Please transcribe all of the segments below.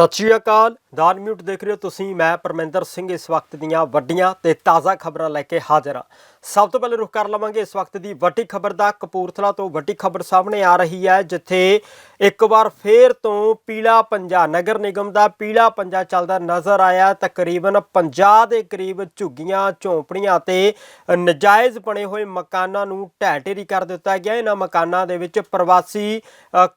ਸਤਿ ਸ਼੍ਰੀ ਅਕਾਲ। ਦਾਨ ਮਿਊਟ ਦੇਖ ਰਹੇ ਹੋ ਤੁਸੀਂ। ਮੈਂ ਪਰਮਿੰਦਰ ਸਿੰਘ ਇਸ ਵਕਤ ਦੀਆਂ ਵੱਡੀਆਂ ਤੇ ਤਾਜ਼ਾ ਖਬਰਾਂ ਲੈ ਕੇ ਹਾਜ਼ਰ ਹਾਂ। ਸਭ ਤੋਂ ਪਹਿਲਾਂ ਰੁਖ ਕਰ ਲਵਾਂਗੇ ਇਸ ਵਕਤ ਦੀ ਵੱਡੀ ਖਬਰ ਦਾ। ਕਪੂਰਥਲਾ ਤੋਂ ਵੱਡੀ ਖਬਰ ਸਾਹਮਣੇ ਆ ਰਹੀ ਹੈ, ਜਿੱਥੇ ਇੱਕ ਵਾਰ ਫੇਰ ਤੋਂ ਪੀਲਾ ਪੰਜਾ ਨਗਰ ਨਿਗਮ ਦਾ ਪੀਲਾ ਪੰਜਾ ਚੱਲਦਾ ਨਜ਼ਰ ਆਇਆ। ਤਕਰੀਬਨ 50 ਦੇ ਕਰੀਬ ਝੁੱਗੀਆਂ, ਝੌਂਪੜੀਆਂ ਤੇ ਨਜਾਇਜ਼ ਬਣੇ ਹੋਏ ਮਕਾਨਾਂ ਨੂੰ ਢਹਿ ਢੇਰੀ ਕਰ ਦਿੱਤਾ ਗਿਆ। ਇਹਨਾਂ ਮਕਾਨਾਂ ਦੇ ਵਿੱਚ ਪ੍ਰਵਾਸੀ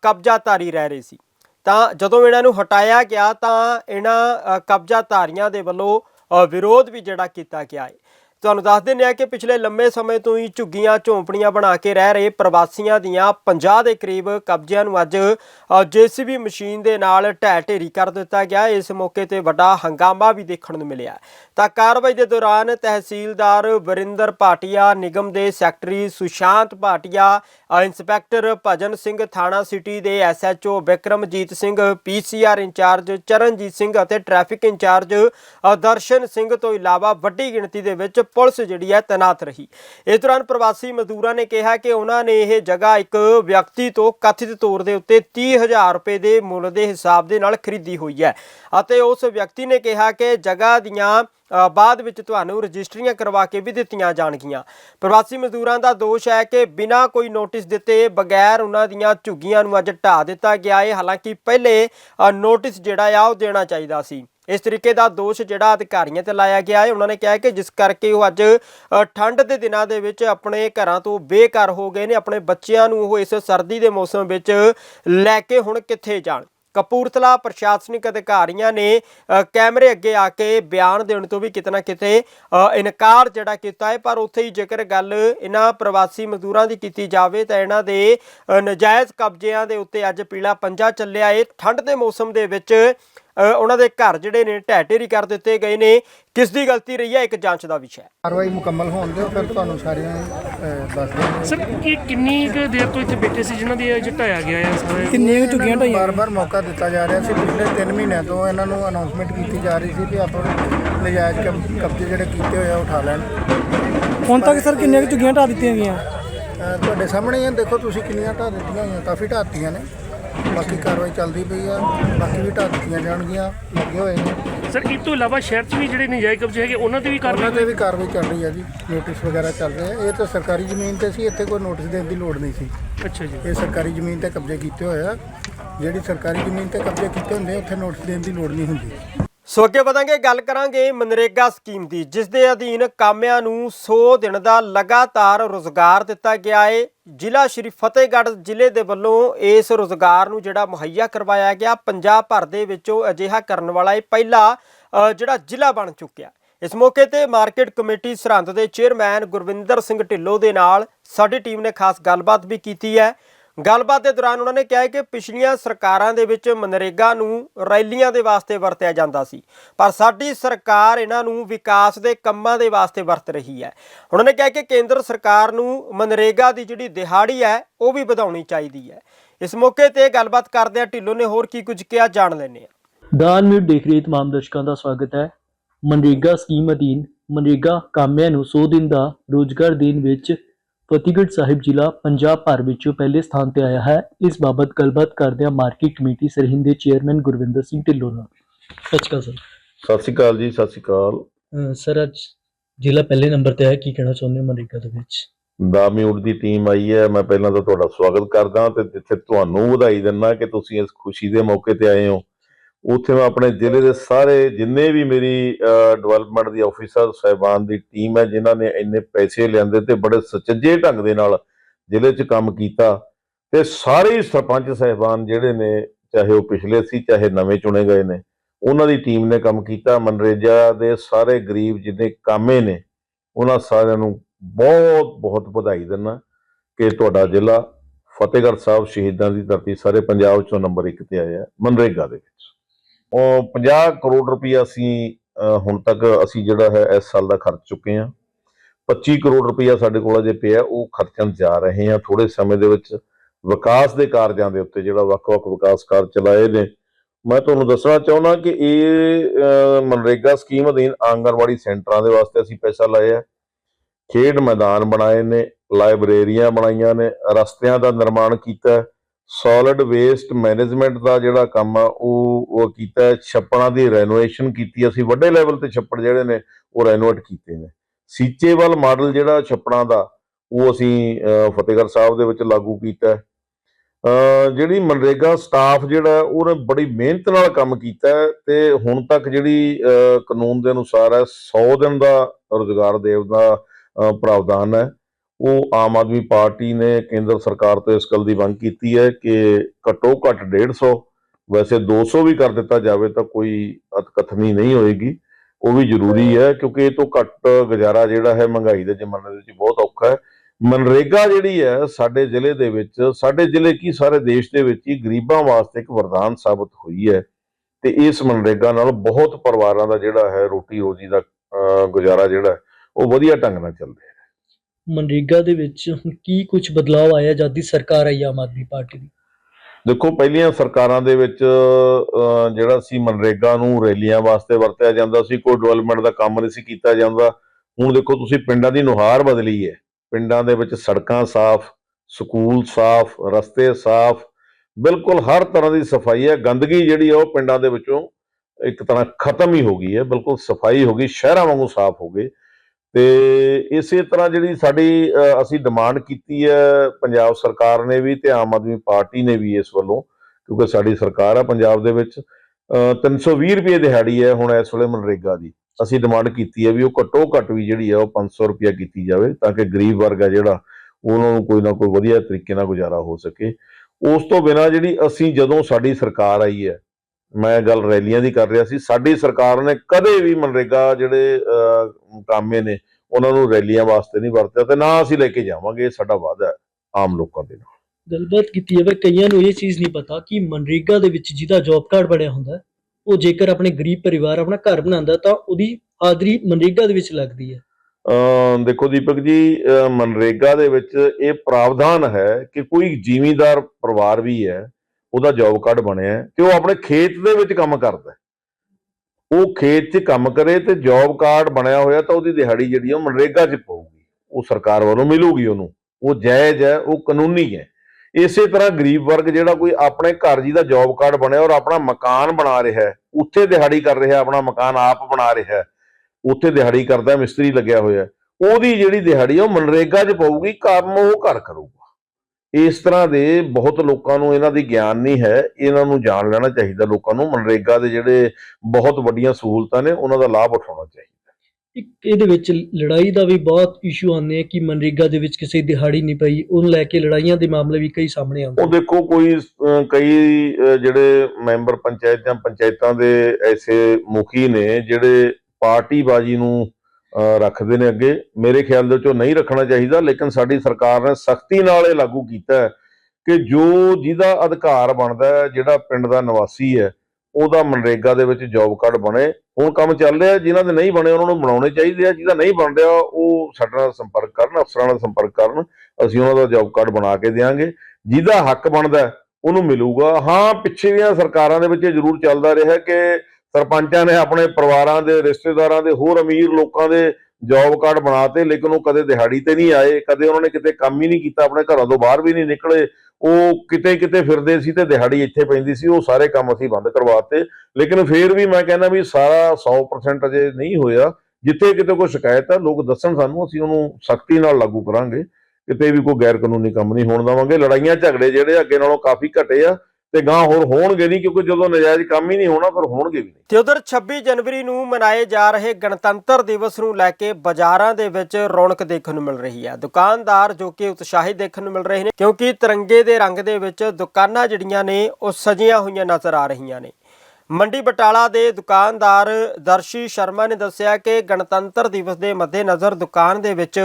ਕਬਜ਼ਾਧਾਰੀ ਰਹਿ ਰਹੇ ਸੀ। ਤਾਂ ਜਦੋਂ ਇਹਨਾਂ ਨੂੰ ਹਟਾਇਆ ਗਿਆ ਤਾਂ ਇਹਨਾਂ ਕਬਜ਼ਾਧਾਰੀਆਂ ਦੇ ਵੱਲੋਂ ਵਿਰੋਧ ਵੀ ਜਿਹੜਾ ਕੀਤਾ ਗਿਆ ਹੈ ਤੁਹਾਨੂੰ ਦੱਸ ਦਿੰਦੇ ਆ ਕਿ ਪਿਛਲੇ ਲੰਮੇ ਸਮੇਂ ਤੋਂ ਹੀ ਝੁੱਗੀਆਂ, ਝੌਂਪੜੀਆਂ ਬਣਾ ਕੇ ਰਹਿ ਰਹੇ ਪ੍ਰਵਾਸੀਆਂ ਦੀਆਂ 50 ਦੇ ਕਰੀਬ ਕਬਜ਼ਿਆਂ ਨੂੰ ਅੱਜ ਜੀਸੀਬੀ ਮਸ਼ੀਨ ਦੇ ਨਾਲ ਢਹਿ ਢੇਰੀ ਕਰ ਦਿੱਤਾ ਗਿਆ, ਇਸ ਮੌਕੇ ਤੇ ਵੱਡਾ ਹੰਗਾਮਾ ਵੀ ਦੇਖਣ ਨੂੰ ਮਿਲਿਆ। ਤਾਂ ਕਾਰਵਾਈ ਦੇ ਦੌਰਾਨ ਤਹਿਸੀਲਦਾਰ ਵਰਿੰਦਰ ਭਾਟੀਆ, ਨਿਗਮ ਦੇ ਸੈਕਟਰੀ ਸੁਸ਼ਾਂਤ ਭਾਟੀਆ ਇੰਸਪੈਕਟਰ ਭਜਨ ਸਿੰਘ ਥਾਣਾ ਸਿਟੀ ਦੇ SHO Vikramjit Singh, PCR incharge Charanjit Singh ਅਤੇ ਟ੍ਰੈਫਿਕ ਇੰਚਾਰਜ ਦਰਸ਼ਨ ਸਿੰਘ ਤੋਂ ਇਲਾਵਾ ਵੱਡੀ ਗਿਣਤੀ ਦੇ ਵਿੱਚ ਪੁਲਿਸ ਜਿਹੜੀ ਹੈ ਤੈਨਾਤ ਰਹੀ। ਇਸ ਦੌਰਾਨ ਪ੍ਰਵਾਸੀ ਮਜ਼ਦੂਰਾਂ ਨੇ ਕਿਹਾ ਕਿ ਉਹਨਾਂ ਨੇ ਇਹ ਜਗ੍ਹਾ ਇੱਕ ਵਿਅਕਤੀ ਤੋਂ ਕਥਿਤ ਤੌਰ ਦੇ ਉੱਤੇ 30000 ਰੁਪਏ ਦੇ ਮੁੱਲ ਦੇ ਹਿਸਾਬ ਦੇ ਨਾਲ ਖਰੀਦੀ ਹੋਈ ਹੈ ਅਤੇ ਉਸ ਵਿਅਕਤੀ ਨੇ ਕਿਹਾ ਕਿ ਜਗ੍ਹਾ ਦੀਆਂ ਬਾਅਦ ਵਿੱਚ ਤੁਹਾਨੂੰ ਰਜਿਸਟਰੀਆਂ ਕਰਵਾ ਕੇ ਵੀ ਦਿੱਤੀਆਂ ਜਾਣਗੀਆਂ। ਪ੍ਰਵਾਸੀ ਮਜ਼ਦੂਰਾਂ ਦਾ ਦੋਸ਼ ਹੈ ਕਿ ਬਿਨਾਂ ਕੋਈ ਨੋਟਿਸ ਦਿੱਤੇ ਬਗੈਰ ਉਹਨਾਂ ਦੀਆਂ ਝੁੱਗੀਆਂ ਨੂੰ ਅੱਜ ਢਾ ਦਿੱਤਾ ਗਿਆ ਹੈ। ਹਾਲਾਂਕਿ ਪਹਿਲੇ ਨੋਟਿਸ ਜਿਹੜਾ ਆ ਉਹ ਦੇਣਾ ਚਾਹੀਦਾ ਸੀ। ਇਸ ਤਰੀਕੇ ਦਾ ਦੋਸ਼ ਜਿਹੜਾ ਅਧਿਕਾਰੀਆਂ ਤੇ ਲਾਇਆ ਗਿਆ ਹੈ। ਉਹਨਾਂ ਨੇ ਕਿਹਾ ਕਿ ਜਿਸ ਕਰਕੇ ਉਹ ਅੱਜ ਠੰਡ ਦੇ ਦਿਨਾਂ ਦੇ ਵਿੱਚ ਆਪਣੇ ਘਰਾਂ ਤੋਂ ਬੇਘਰ ਹੋ ਗਏ ਨੇ। ਆਪਣੇ ਬੱਚਿਆਂ ਨੂੰ ਉਹ ਇਸ ਸਰਦੀ ਦੇ ਮੌਸਮ ਵਿੱਚ ਲੈ ਕੇ ਹੁਣ ਕਿੱਥੇ ਜਾਣ। ਕਪੂਰਥਲਾ ਪ੍ਰਸ਼ਾਸਨਿਕ ਅਧਿਕਾਰੀਆਂ ਨੇ ਕੈਮਰੇ ਅੱਗੇ ਆ ਕੇ ਬਿਆਨ ਦੇਣ ਤੋਂ ਵੀ ਕਿਤਨਾ ਕਿਤੇ ਇਨਕਾਰ ਜਿਹੜਾ ਕੀਤਾ ਹੈ ਪਰ ਉੱਥੇ ਹੀ ਜੇਕਰ ਗੱਲ ਇਹਨਾਂ ਪ੍ਰਵਾਸੀ ਮਜ਼ਦੂਰਾਂ ਦੀ ਕੀਤੀ ਜਾਵੇ ਤਾਂ ਇਹਨਾਂ ਦੇ ਅ, ਨਜਾਇਜ਼ ਕਬਜ਼ਿਆਂ ਦੇ ਉੱਤੇ ਅੱਜ ਪੀਲਾ ਪੰਜਾ ਚੱਲਿਆ ਹੈ ਠੰਡ ਦੇ ਮੌਸਮ ਦੇ ਵਿੱਚ ਉਹਨਾਂ ਦੇ ਘਰ ਜਿਹੜੇ ਨੇ ਢਹਿ ਢੇਰੀ ਕਰ ਦਿੱਤੇ ਗਏ ਨੇ। ਕਿਸ ਦੀ ਗਲਤੀ ਰਹੀ ਹੈ? ਇੱਕ ਜਾਂਚ ਦਾ ਵਿਸ਼ਾ ਹੈ। ਕਾਰਵਾਈ ਮੁਕੰਮਲ ਹੋਣ ਦਿਓ ਫਿਰ ਤੁਹਾਨੂੰ ਸਾਰੀਆਂ ਦੱਸ ਦਿਆਂਗੇ। ਸਰ ਇਹ ਕਿੰਨੀ ਕੁ ਦੇਰ ਤੋਂ ਇੱਥੇ ਬੈਠੇ ਸੀ ਜਿਨ੍ਹਾਂ ਦੀ ਇਹ ਢਾਇਆ ਗਿਆ ਹੈ ਸਾਰੇ ਕਿੰਨੀਆਂ ਝੁੱਗੀਆਂ ਢਾਈਆਂ? ਬਾਰ-ਬਾਰ ਮੌਕਾ ਦਿੱਤਾ ਜਾ ਰਿਹਾ ਸੀ। ਪਿਛਲੇ 3 ਮਹੀਨਿਆਂ ਤੋਂ ਇਹਨਾਂ ਨੂੰ ਅਨਾਉਂਸਮੈਂਟ ਕੀਤੀ ਜਾ ਰਹੀ ਸੀ ਕਿ ਆਪਾਂ ਨਜਾਇਜ਼ ਕਬ- ਕਬਜ਼ੇ ਜਿਹੜੇ ਕੀਤੇ ਹੋਏ ਆ ਉਠਾ ਲੈਣ। ਹੁਣ ਤੱਕ ਸਰ ਕਿੰਨੀਆਂ ਕੁ ਝੁੱਗੀਆਂ ਢਾ ਦਿੱਤੀਆਂ ਗਈਆਂ? ਤੁਹਾਡੇ ਸਾਹਮਣੇ ਹੀ ਆ। ਦੇਖੋ ਤੁਸੀਂ ਕਿੰਨੀਆਂ ਢਾਹ ਦਿੱਤੀਆਂ ਹੋਈਆਂ। ਕਾਫੀ ਢਾਤੀਆਂ ਨੇ। ਬਾਕੀ ਕਾਰਵਾਈ ਚੱਲਦੀ ਪਈ ਆ। ਬਾਕੀ ਵੀ ਢਾਹ ਦਿੱਤੀਆਂ ਜਾਣਗੀਆਂ ਲੱਗੇ ਹੋਏ ਨੇ। ਸਰ ਇਸ ਤੋਂ ਇਲਾਵਾ ਸ਼ਹਿਰ 'ਚ ਵੀ ਜਿਹੜੇ ਨਜਾਇਜ਼ ਕਬਜ਼ੇ ਹੈਗੇ ਉਹਨਾਂ ਤੇ ਵੀ ਉਹਨਾਂ ਕਾਰਵਾਈ ਤੇ ਵੀ ਕਾਰਵਾਈ ਚੱਲ ਰਹੀ ਆ ਜੀ। ਨੋਟਿਸ ਵਗੈਰਾ ਚੱਲ ਰਹੇ ਆ। ਇਹ ਤਾਂ ਸਰਕਾਰੀ ਜ਼ਮੀਨ ਤੇ ਸੀ ਇੱਥੇ ਕੋਈ ਨੋਟਿਸ ਦੇਣ ਦੀ ਲੋੜ ਨਹੀਂ ਸੀ। ਅੱਛਾ ਜੀ। ਇਹ ਸਰਕਾਰੀ ਜ਼ਮੀਨ ਤੇ ਕਬਜ਼ੇ ਕੀਤੇ ਹੋਏ ਆ। ਜਿਹੜੀ ਸਰਕਾਰੀ ਜ਼ਮੀਨ ਤੇ ਕਬਜ਼ੇ ਕੀਤੇ ਹੁੰਦੇ ਆ, ਉੱਥੇ ਨੋਟਿਸ ਦੇਣ ਦੀ ਲੋੜ ਨਹੀਂ ਹੁੰਦੀ। ਸੋ ਅੱਗੇ ਵਧਾਂਗੇ, ਗੱਲ ਕਰਾਂਗੇ ਮਨਰੇਗਾ ਸਕੀਮ ਦੀ, ਜਿਸ ਦੇ ਅਧੀਨ ਕਾਮਿਆਂ ਨੂੰ 100 ਦਿਨ ਦਾ ਲਗਾਤਾਰ ਰੋਜ਼ਗਾਰ ਦਿੱਤਾ ਗਿਆ ਹੈ ਜ਼ਿਲ੍ਹਾ ਸ਼੍ਰੀ ਫਤਿਹਗੜ੍ਹ ਜ਼ਿਲ੍ਹੇ ਦੇ ਵੱਲੋਂ ਇਸ ਰੋਜ਼ਗਾਰ ਨੂੰ ਜਿਹੜਾ ਮੁਹੱਈਆ ਕਰਵਾਇਆ ਗਿਆ। ਪੰਜਾਬ ਭਰ ਦੇ ਵਿੱਚੋਂ ਅਜਿਹਾ ਕਰਨ ਵਾਲਾ ਇਹ ਪਹਿਲਾ ਜਿਹੜਾ ਜ਼ਿਲ੍ਹਾ ਬਣ ਚੁੱਕਿਆ। ਇਸ ਮੌਕੇ ਤੇ ਮਾਰਕੀਟ ਕਮੇਟੀ ਸਰਹੰਦ ਦੇ ਚੇਅਰਮੈਨ ਗੁਰਵਿੰਦਰ ਸਿੰਘ ਢਿੱਲੋਂ ਦੇ ਨਾਲ ਸਾਡੀ ਟੀਮ ਨੇ ਖਾਸ ਗੱਲਬਾਤ ਵੀ ਕੀਤੀ ਹੈ। ਗੱਲਬਾਤ ਦੇ ਦੌਰਾਨ ਉਹਨਾਂ ਨੇ ਕਿਹਾ ਕਿ ਪਿਛਲੀਆਂ ਸਰਕਾਰਾਂ ਦੇ ਵਿੱਚ ਮਨਰੇਗਾ ਨੂੰ ਰੈਲੀਆਂ ਦੇ ਵਾਸਤੇ ਵਰਤਿਆ ਜਾਂਦਾ ਸੀ, ਪਰ ਸਾਡੀ ਸਰਕਾਰ ਇਹਨਾਂ ਨੂੰ ਵਿਕਾਸ ਦੇ ਕੰਮਾਂ ਦੇ ਵਾਸਤੇ ਵਰਤ ਰਹੀ ਹੈ। ਉਹਨਾਂ ਨੇ ਕਿਹਾ ਕਿ ਕੇਂਦਰ ਸਰਕਾਰ ਨੂੰ ਮਨਰੇਗਾ ਦੀ ਜਿਹੜੀ ਦਿਹਾੜੀ ਹੈ, ਉਹ ਵੀ ਵਧਾਉਣੀ ਚਾਹੀਦੀ ਹੈ। ਇਸ ਮੌਕੇ ਤੇ ਗੱਲਬਾਤ ਕਰਦਿਆਂ ਢਿੱਲੋਂ ਨੇ ਹੋਰ ਕੀ ਕੁਝ ਕਿਹਾ, ਜਾਣ ਲੈਂਦੇ ਹਾਂ। ਦਾਨ ਮਿਊਟ ਦੇਖ ਰਹੇ ਤਮਾਮ ਦਰਸ਼ਕਾਂ ਦਾ ਸਵਾਗਤ ਹੈ। ਮਨਰੇਗਾ ਸਕੀਮ ਅਧੀਨ ਮਨਰੇਗਾ ਕਾਮਿਆਂ ਨੂੰ 100 ਦਿਨ ਦਾ ਰੋਜ਼ਗਾਰ ਦੇਣ ਵਿੱਚ ਫਤਿਹਗੜ੍ਹ ਸਾਹਿਬ ਜ਼ਿਲ੍ਹਾ ਪੰਜਾਬ ਭਰ ਵਿੱਚੋਂ ਪਹਿਲੇ ਸਥਾਨ ਤੇ ਆਇਆ ਹੈ। ਇਸ ਬਾਬਤ ਗੱਲਬਾਤ ਕਰਦਿਆਂ ਮਾਰਕੀਟ ਕਮੇਟੀ ਸਰਹਿੰਦ ਦੇ ਚੇਅਰਮੈਨ ਗੁਰਵਿੰਦਰ ਸਿੰਘ ਢਿੱਲੋਂ ਨਾਲ। ਸਤਿ ਸ਼੍ਰੀ ਸਤਿ ਸ਼੍ਰੀ ਅਕਾਲ ਜੀ ਸਤਿ ਸ਼੍ਰੀ ਅਕਾਲ। ਅਹ ਸਰ ਅੱਜ ਜ਼ਿਲ੍ਹਾ ਪਹਿਲੇ ਨੰਬਰ ਤੇ ਹੈ ਕੀ ਕਹਿਣਾ ਚਾਹੁੰਦੇ ਹੋ ਮਨਰੇਗਾ ਦੇ ਵਿੱਚ? ਦਾ ਮਿਊਟ ਦੀ ਟੀਮ ਆਈ ਹੈ। ਮੈਂ ਪਹਿਲਾਂ ਤਾਂ ਤੁਹਾਡਾ ਸਵਾਗਤ ਕਰਦਾ ਤੇ ਜਿੱਥੇ ਤੁਹਾਨੂੰ ਵਧਾਈ ਦਿੰਦਾ ਕਿ ਤੁਸੀਂ ਇਸ ਖੁਸ਼ੀ ਦੇ ਮੌਕੇ ਤੇ ਆਏ ਹੋ। ਉੱਥੇ ਮੈਂ ਆਪਣੇ ਜ਼ਿਲ੍ਹੇ ਦੇ ਸਾਰੇ ਜਿੰਨੇ ਵੀ ਮੇਰੀ ਡਿਵੈਲਪਮੈਂਟ ਦੀ ਆਫੀਸਰ ਸਹਿਬਾਨ ਦੀ ਟੀਮ ਹੈ, ਜਿਨ੍ਹਾਂ ਨੇ ਇੰਨੇ ਪੈਸੇ ਲਿਆਂਦੇ ਤੇ ਬੜੇ ਸੁਚੱਜੇ ਢੰਗ ਦੇ ਨਾਲ ਜ਼ਿਲ੍ਹੇ 'ਚ ਕੰਮ ਕੀਤਾ ਤੇ ਸਾਰੇ ਹੀ ਸਰਪੰਚ ਸਹਿਬਾਨ ਜਿਹੜੇ ਨੇ, ਚਾਹੇ ਉਹ ਪਿਛਲੇ ਸੀ, ਚਾਹੇ ਨਵੇਂ ਚੁਣੇ ਗਏ ਨੇ, ਉਹਨਾਂ ਦੀ ਟੀਮ ਨੇ ਕੰਮ ਕੀਤਾ। ਮਨਰੇਜਾ ਦੇ ਸਾਰੇ ਗਰੀਬ ਜਿੰਨੇ ਕਾਮੇ ਨੇ, ਉਹਨਾਂ ਸਾਰਿਆਂ ਨੂੰ ਬਹੁਤ ਬਹੁਤ ਵਧਾਈ ਦਿੰਦਾ ਕਿ ਤੁਹਾਡਾ ਜ਼ਿਲ੍ਹਾ ਫਤਿਹਗੜ੍ਹ ਸਾਹਿਬ ਸ਼ਹੀਦਾਂ ਦੀ ਧਰਤੀ ਸਾਰੇ ਪੰਜਾਬ ਚੋਂ ਨੰਬਰ 1 ਤੇ ਆਇਆ, ਮਨਰੇਗਾ ਦੇ ਵਿੱਚ। 50 ਕਰੋੜ ਰੁਪਈਆ ਅਸੀਂ ਹੁਣ ਤੱਕ ਅਸੀਂ ਜਿਹੜਾ ਹੈ ਇਸ ਸਾਲ ਦਾ ਖਰਚ ਚੁੱਕੇ ਹਾਂ। 25 ਕਰੋੜ ਰੁਪਈਆ ਸਾਡੇ ਕੋਲ ਅਜੇ ਪਿਆ, ਉਹ ਖਰਚਣ ਜਾ ਰਹੇ ਹਾਂ ਥੋੜੇ ਸਮੇਂ ਦੇ ਵਿੱਚ। ਵਿਕਾਸ ਦੇ ਕਾਰਜਾਂ ਦੇ ਉੱਤੇ ਜਿਹੜਾ ਵੱਖ-ਵੱਖ ਵਿਕਾਸ ਕਾਰਜ ਚਲਾਏ ਨੇ। ਮੈਂ ਤੁਹਾਨੂੰ ਦੱਸਣਾ ਚਾਹੁੰਦਾ ਕਿ ਇਹ ਮਨਰੇਗਾ ਸਕੀਮ ਅਧੀਨ ਆਂਗਣਵਾੜੀ ਸੈਂਟਰਾਂ ਦੇ ਵਾਸਤੇ ਅਸੀਂ ਪੈਸਾ ਲਾਇਆ ਖੇਡ ਮੈਦਾਨ ਬਣਾਏ ਨੇ, ਲਾਇਬ੍ਰੇਰੀਆਂ ਬਣਾਈਆਂ ਨੇ, ਰਸਤਿਆਂ ਦਾ ਨਿਰਮਾਣ ਕੀਤਾ। ਸੋਲਿਡ ਵੇਸਟ ਮੈਨੇਜਮੈਂਟ ਦਾ ਜਿਹੜਾ ਕੰਮ ਆ, ਉਹ ਉਹ ਕੀਤਾ ਹੈ। ਛੱਪੜਾਂ ਦੀ ਰੈਨੋਵੇਸ਼ਨ ਕੀਤੀ ਅਸੀਂ ਵੱਡੇ ਲੈਵਲ ਤੇ ਛੱਪੜ ਜਿਹੜੇ ਨੇ, ਉਹ ਰੈਨੋਵੇਟ ਕੀਤੇ ਨੇ। ਸੀਚੇਵਾਲ ਮਾਡਲ ਜਿਹੜਾ ਛੱਪੜਾਂ ਦਾ, ਉਹ ਅਸੀਂ ਫਤਿਹਗੜ੍ਹ ਸਾਹਿਬ ਦੇ ਵਿੱਚ ਲਾਗੂ ਕੀਤਾ ਜਿਹੜੀ ਮਨਰੇਗਾ ਸਟਾਫ ਜਿਹੜਾ ਉਹਨੇ ਬੜੀ ਮਿਹਨਤ ਨਾਲ ਕੰਮ ਕੀਤਾ ਹੈ ਤੇ ਹੁਣ ਤੱਕ ਜਿਹੜੀ ਕਾਨੂੰਨ ਦੇ ਅਨੁਸਾਰ ਹੈ 100 ਦਿਨ ਦਾ ਰੋਜ਼ਗਾਰ ਦੇਣ ਦਾ ਪ੍ਰਾਵਧਾਨ ਹੈ। ਉਹ ਆਮ ਆਦਮੀ ਪਾਰਟੀ ਨੇ ਕੇਂਦਰ ਸਰਕਾਰ ਤੋਂ ਇਸ ਗੱਲ ਦੀ ਮੰਗ ਕੀਤੀ ਹੈ ਕਿ ਘੱਟੋ ਘੱਟ 150 ਵੈਸੇ 200 ਵੀ ਕਰ ਦਿੱਤਾ ਜਾਵੇ ਤਾਂ ਕੋਈ ਅਤਕਥਨੀ ਨਹੀਂ ਹੋਏਗੀ। ਉਹ ਵੀ ਜ਼ਰੂਰੀ ਹੈ ਕਿਉਂਕਿ ਇਹ ਤੋਂ ਘੱਟ ਗੁਜ਼ਾਰਾ ਜਿਹੜਾ ਹੈ ਮਹਿੰਗਾਈ ਦੇ ਜ਼ਮਾਨੇ ਦੇ ਵਿੱਚ ਬਹੁਤ ਔਖਾ ਹੈ। ਮਨਰੇਗਾ ਜਿਹੜੀ ਹੈ ਸਾਡੇ ਜ਼ਿਲ੍ਹੇ ਦੇ ਵਿੱਚ, ਸਾਡੇ ਜ਼ਿਲ੍ਹੇ ਕੀ ਸਾਰੇ ਦੇਸ਼ ਦੇ ਵਿੱਚ ਹੀ ਗਰੀਬਾਂ ਵਾਸਤੇ ਇੱਕ ਵਰਦਾਨ ਸਾਬਤ ਹੋਈ ਹੈ ਤੇ ਇਸ ਮਨਰੇਗਾ ਨਾਲ ਬਹੁਤ ਪਰਿਵਾਰਾਂ ਦਾ ਜਿਹੜਾ ਹੈ ਰੋਟੀ ਰੋਜੀ ਦਾ ਗੁਜ਼ਾਰਾ ਜਿਹੜਾ ਉਹ ਵਧੀਆ ਢੰਗ ਨਾਲ ਚੱਲ ਰਿਹਾ ਮਨਰੇਗਾ ਦੇ ਵਿੱਚ ਹੁਣ ਕੀ ਕੁਝ ਬਦਲਾਅ ਆਇਆ ਜਦ ਦੀ ਸਰਕਾਰ ਆਈ ਆਮ ਆਦਮੀ ਪਾਰਟੀ ਦੀ? ਦੇਖੋ, ਪਹਿਲੀਆਂ ਸਰਕਾਰਾਂ ਦੇ ਵਿੱਚ ਜਿਹੜਾ ਸੀ ਮਨਰੇਗਾ ਨੂੰ ਰੈਲੀਆਂ ਵਾਸਤੇ ਵਰਤਿਆ ਜਾਂਦਾ ਸੀ, ਕੋਈ ਡਿਵੈਲਪਮੈਂਟ ਦਾ ਕੰਮ ਨਹੀਂ ਸੀ ਕੀਤਾ ਜਾਂਦਾ। ਹੁਣ ਦੇਖੋ, ਤੁਸੀਂ ਪਿੰਡਾਂ ਦੀ ਨੁਹਾਰ ਬਦਲੀ ਹੈ। ਪਿੰਡਾਂ ਦੇ ਵਿੱਚ ਸੜਕਾਂ ਸਾਫ਼, ਸਕੂਲ ਸਾਫ਼, ਰਸਤੇ ਸਾਫ਼, ਬਿਲਕੁਲ ਹਰ ਤਰ੍ਹਾਂ ਦੀ ਸਫ਼ਾਈ ਹੈ। ਗੰਦਗੀ ਜਿਹੜੀ ਹੈ ਉਹ ਪਿੰਡਾਂ ਦੇ ਵਿੱਚੋਂ ਇੱਕ ਤਰ੍ਹਾਂ ਖਤਮ ਹੀ ਹੋ ਗਈ ਹੈ। ਬਿਲਕੁਲ ਸਫ਼ਾਈ ਹੋ ਗਈ, ਸ਼ਹਿਰਾਂ ਵਾਂਗੂ ਸਾਫ਼ ਹੋ ਗਏ। ਤੇ ਇਸੇ ਤਰ੍ਹਾਂ ਜਿਹੜੀ ਸਾਡੀ ਅਸੀਂ ਡਿਮਾਂਡ ਕੀਤੀ ਹੈ ਪੰਜਾਬ ਸਰਕਾਰ ਨੇ ਵੀ ਤੇ ਆਮ ਆਦਮੀ ਪਾਰਟੀ ਨੇ ਵੀ ਇਸ ਵੱਲੋਂ ਕਿਉਂਕਿ ਸਾਡੀ ਸਰਕਾਰ ਹੈ ਪੰਜਾਬ ਦੇ ਵਿੱਚ ਅਹ, 320 ਰੁਪਏ ਦਿਹਾੜੀ ਹੈ ਹੁਣ ਇਸ ਵੇਲੇ ਮਨਰੇਗਾ ਦੀ। ਅਸੀਂ ਡਿਮਾਂਡ ਕੀਤੀ ਹੈ ਵੀ ਉਹ ਘੱਟੋ ਘੱਟ ਵੀ ਜਿਹੜੀ ਹੈ ਉਹ 500 ਰੁਪਏ ਕੀਤੀ ਜਾਵੇ ਤਾਂ ਕਿ ਗਰੀਬ ਵਰਗ ਹੈ ਜਿਹੜਾ ਉਹਨਾਂ ਨੂੰ ਕੋਈ ਨਾ ਕੋਈ ਵਧੀਆ ਤਰੀਕੇ ਨਾਲ ਗੁਜ਼ਾਰਾ ਹੋ ਸਕੇ। ਉਸ ਤੋਂ ਬਿਨਾਂ ਜਿਹੜੀ ਅਸੀਂ ਜਦੋਂ ਸਾਡੀ ਸਰਕਾਰ ਆਈ ਹੈ ਮੈਂ ਗੱਲ ਰੈਲੀਆਂ ਦੀ ਕਰ ਰਿਹਾ ਸੀ। ਸਾਡੀ ਸਰਕਾਰ ਨੇ ਕਦੇ ਵੀ ਮਨਰੇਗਾ ਜਿਹੜੇ ਕਾਮੇ ਨੇ ਉਹਨਾਂ ਨੂੰ ਰੈਲੀਆਂ ਵਾਸਤੇ ਨਹੀਂ ਵਰਤਿਆ ਤੇ ਨਾ ਅਸੀਂ ਲੈ ਕੇ ਜਾਵਾਂਗੇ ਇਹ ਸਾਡਾ ਵਾਅਦਾ ਹੈ ਆਮ ਲੋਕਾਂ ਦੇ ਨਾਲ। ਗੱਲਬਾਤ ਕੀਤੀ ਜਾਵੇ ਕਈਆਂ ਨੂੰ ਇਹ ਚੀਜ਼ ਨਹੀਂ ਪਤਾ ਕਿ ਮਨਰੇਗਾ ਦੇ ਵਿੱਚ ਜਿਹਦਾ ਜੌਬ ਕਾਰਡ ਬਣਿਆ ਹੁੰਦਾ ਹੈ, ਉਹ ਜੇਕਰ ਆਪਣੇ ਗਰੀਬ ਪਰਿਵਾਰ ਆਪਣਾ ਘਰ ਬਣਾਉਂਦਾ ਤਾਂ ਉਹਦੀ ਹਾਜ਼ਰੀ ਮਨਰੇਗਾ ਦੇ ਵਿੱਚ ਲੱਗਦੀ ਹੈ। ਦੇਖੋ ਦੀਪਕ ਜੀ ਮਨਰੇਗਾ ਦੇ ਵਿੱਚ ਇਹ ਪ੍ਰਾਵਧਾਨ ਹੈ ਕਿ ਕੋਈ ਜ਼ਿਮੀਂਦਾਰ ਪਰਿਵਾਰ ਵੀ ਹੈ ਉਹਦਾ ਜੌਬ ਕਾਰਡ ਬਣਿਆ ਹੈ ਤੇ ਉਹ ਆਪਣੇ ਖੇਤ ਦੇ ਵਿੱਚ ਕੰਮ ਕਰਦਾ ਉਹ ਖੇਤ 'ਚ ਕੰਮ ਕਰੇ ਤੇ ਜੌਬ ਕਾਰਡ ਬਣਿਆ ਹੋਇਆ ਤਾਂ ਉਹਦੀ ਦਿਹਾੜੀ ਜਿਹੜੀ ਉਹ ਮਨਰੇਗਾ 'ਚ ਪਊਗੀ। ਉਹ ਸਰਕਾਰ ਵੱਲੋਂ ਮਿਲੂਗੀ ਉਹਨੂੰ। ਉਹ ਜਾਇਜ਼ ਹੈ, ਉਹ ਕਾਨੂੰਨੀ ਹੈ। ਇਸੇ ਤਰ੍ਹਾਂ ਗਰੀਬ ਵਰਗ ਜਿਹੜਾ ਕੋਈ ਆਪਣੇ ਘਰ ਜੀ ਦਾ ਜੌਬ ਕਾਰਡ ਬਣਿਆ ਔਰ ਆਪਣਾ ਮਕਾਨ ਬਣਾ ਰਿਹਾ ਹੈ, ਉੱਥੇ ਦਿਹਾੜੀ ਕਰ ਰਿਹਾ, ਆਪਣਾ ਮਕਾਨ ਆਪ ਬਣਾ ਰਿਹਾ ਹੈ, ਉੱਥੇ ਦਿਹਾੜੀ ਕਰਦਾ, ਮਿਸਤਰੀ ਲੱਗਿਆ ਹੋਇਆ ਉਹਦੀ ਜਿਹੜੀ ਦਿਹਾੜੀ ਉਹ ਮਨਰੇਗਾ 'ਚ ਪਊਗੀ, ਕੰਮ ਉਹ ਘਰ ਕਰੂਗਾ। ਇਸ ਤਰ੍ਹਾਂ ਦੇ ਬਹੁਤ ਲੋਕਾਂ ਨੂੰ ਇਹਨਾਂ ਦੀ ਗਿਆਨ ਨਹੀਂ ਹੈ ਇਹਨਾਂ ਨੂੰ ਜਾਣ ਲੈਣਾ ਚਾਹੀਦਾ ਲੋਕਾਂ ਨੂੰ ਮਨਰੇਗਾ ਦੇ ਜਿਹੜੇ ਬਹੁਤ ਵੱਡੀਆਂ ਸਹੂਲਤਾਂ ਨੇ ਉਹਨਾਂ ਦਾ ਲਾਭ ਉਠਾਉਣਾ ਚਾਹੀਦਾ। ਇੱਕ ਇਹਦੇ ਵਿੱਚ ਲੜਾਈ ਦਾ ਵੀ ਬਹੁਤ ਇਸ਼ੂ ਆਉਂਦੇ ਆ ਕਿ ਮਨਰੇਗਾ ਦੇ ਵਿੱਚ ਕਿਸੇ ਦਿਹਾੜੀ ਨਹੀਂ ਪਈ ਉਹਨੂੰ ਲੈ ਕੇ ਲੜਾਈਆਂ ਦੇ ਮਾਮਲੇ ਵੀ ਕਈ ਸਾਹਮਣੇ ਆਉਂਦੇ ਉਹ ਦੇਖੋ ਕੋਈ ਕਈ ਜਿਹੜੇ ਮੈਂਬਰ ਪੰਚਾਇਤ ਜਾਂ ਪੰਚਾਇਤਾਂ ਦੇ ਐਸੇ ਮੁਖੀ ਨੇ ਜਿਹੜੇ ਪਾਰਟੀਬਾਜ਼ੀ ਨੂੰ ਰੱਖਦੇ ਨੇ ਅੱਗੇ। ਮੇਰੇ ਖਿਆਲ ਦੇ ਵਿੱਚੋਂ ਨਹੀਂ ਰੱਖਣਾ ਚਾਹੀਦਾ, ਲੇਕਿਨ ਸਾਡੀ ਸਰਕਾਰ ਨੇ ਸਖਤੀ ਨਾਲ ਇਹ ਲਾਗੂ ਕੀਤਾ ਕਿ ਜੋ ਜਿਹਦਾ ਅਧਿਕਾਰ ਬਣਦਾ ਜਿਹੜਾ ਪਿੰਡ ਦਾ ਨਿਵਾਸੀ ਹੈ, ਉਹਦਾ ਮਨਰੇਗਾ ਦੇ ਵਿੱਚ ਜੌਬ ਕਾਰਡ ਬਣੇ। ਹੁਣ ਕੰਮ ਚੱਲ ਰਿਹਾ, ਜਿਨ੍ਹਾਂ ਦੇ ਨਹੀਂ ਬਣੇ, ਉਹਨਾਂ ਨੂੰ ਬਣਾਉਣੇ ਚਾਹੀਦੇ ਆ। ਜਿਹਦਾ ਨਹੀਂ ਬਣ ਰਿਹਾ, ਉਹ ਸਾਡੇ ਨਾਲ ਸੰਪਰਕ ਕਰਨ, ਅਫਸਰਾਂ ਨਾਲ ਸੰਪਰਕ ਕਰਨ। ਅਸੀਂ ਉਹਨਾਂ ਦਾ ਜੌਬ ਕਾਰਡ ਬਣਾ ਕੇ ਦੇਵਾਂਗੇ ਜਿਹਦਾ ਹੱਕ ਬਣਦਾ ਉਹਨੂੰ ਮਿਲੂਗਾ। ਹਾਂ, ਪਿੱਛੇ ਦੀਆਂ ਸਰਕਾਰਾਂ ਦੇ ਵਿੱਚ ਇਹ ਜ਼ਰੂਰ ਚੱਲਦਾ ਰਿਹਾ ਕਿ ਸਰਪੰਚਾਂ ਨੇ ਆਪਣੇ ਪਰਿਵਾਰਾਂ ਦੇ, ਰਿਸ਼ਤੇਦਾਰਾਂ ਦੇ, ਹੋਰ ਅਮੀਰ ਲੋਕਾਂ ਦੇ ਜੌਬ ਕਾਰਡ ਬਣਾਤੇ, ਲੇਕਿਨ ਉਹ ਕਦੇ ਦਿਹਾੜੀ ਤੇ ਨਹੀਂ ਆਏ, ਕਦੇ ਉਹਨਾਂ ਨੇ ਕਿਤੇ ਕੰਮ ਹੀ ਨਹੀਂ ਕੀਤਾ, ਆਪਣੇ ਘਰਾਂ ਤੋਂ ਬਾਹਰ ਵੀ ਨਹੀਂ ਨਿਕਲੇ। ਉਹ ਕਿਤੇ ਕਿਤੇ ਫਿਰਦੇ ਸੀ ਤੇ ਦਿਹਾੜੀ ਇੱਥੇ ਪੈਂਦੀ ਸੀ, ਉਹ ਸਾਰੇ ਕੰਮ ਅਸੀਂ ਬੰਦ ਕਰਵਾਤੇ ਲੇਕਿਨ ਫਿਰ ਵੀ ਮੈਂ ਕਹਿੰਦਾ ਵੀ ਸਾਰਾ 100% ਅਜੇ ਨਹੀਂ ਹੋਇਆ। ਜਿੱਥੇ ਕਿਤੇ ਕੋਈ ਸ਼ਿਕਾਇਤ ਆ, ਲੋਕ ਦੱਸਣ ਸਾਨੂੰ, ਅਸੀਂ ਉਹਨੂੰ ਸਖਤੀ ਨਾਲ ਲਾਗੂ ਕਰਾਂਗੇ। ਕਿਤੇ ਵੀ ਕੋਈ ਗੈਰ ਕਾਨੂੰਨੀ ਕੰਮ ਨਹੀਂ ਹੋਣ ਦੇਵਾਂਗੇ। ਲੜਾਈਆਂ ਝਗੜੇ ਜਿਹੜੇ ਅੱਗੇ ਨਾਲੋਂ ਕਾਫੀ ਘਟੇ ਆ। ਤੇ ਗਾਂ ਹੋਰ ਹੋਣਗੇ ਨਹੀਂ, ਕਿਉਂਕਿ ਜਦੋਂ ਨਜਾਇਜ਼ ਕੰਮ ਹੀ ਨਹੀਂ ਹੋਣਾ, ਫਿਰ ਹੋਣਗੇ ਵੀ ਨਹੀਂ। ਤੇ ਉਧਰ 26 ਜਨਵਰੀ ਨੂੰ ਮਨਾਏ ਜਾ ਰਹੇ ਗਣਤੰਤਰ ਦਿਵਸ ਨੂੰ ਲੈ ਕੇ ਬਾਜ਼ਾਰਾਂ ਦੇ ਵਿੱਚ ਰੌਣਕ ਦੇਖਣ ਨੂੰ ਮਿਲ ਰਹੀ ਹੈ ਦੁਕਾਨਦਾਰ ਜੋ ਕਿ ਉਤਸ਼ਾਹਿਤ ਦੇਖਣ ਨੂੰ ਮਿਲ ਰਹੇ ਨੇ, ਕਿਉਂਕਿ ਤਿਰੰਗੇ ਦੇ ਰੰਗ ਦੇ ਵਿੱਚ ਦੁਕਾਨਾਂ ਜਿਹੜੀਆਂ ਨੇ, ਉਹ ਸਜੀਆਂ ਹੋਈਆਂ ਨਜ਼ਰ ਆ ਰਹੀਆਂ ਨੇ। ਮੰਡੀ ਬਟਾਲਾ ਦੇ ਦੁਕਾਨਦਾਰ ਦਰਸ਼ੀ ਸ਼ਰਮਾ ਨੇ ਦੱਸਿਆ ਕਿ ਗਣਤੰਤਰ ਦਿਵਸ ਦੇ ਮੱਦੇਨਜ਼ਰ ਦੁਕਾਨ ਦੇ ਵਿੱਚ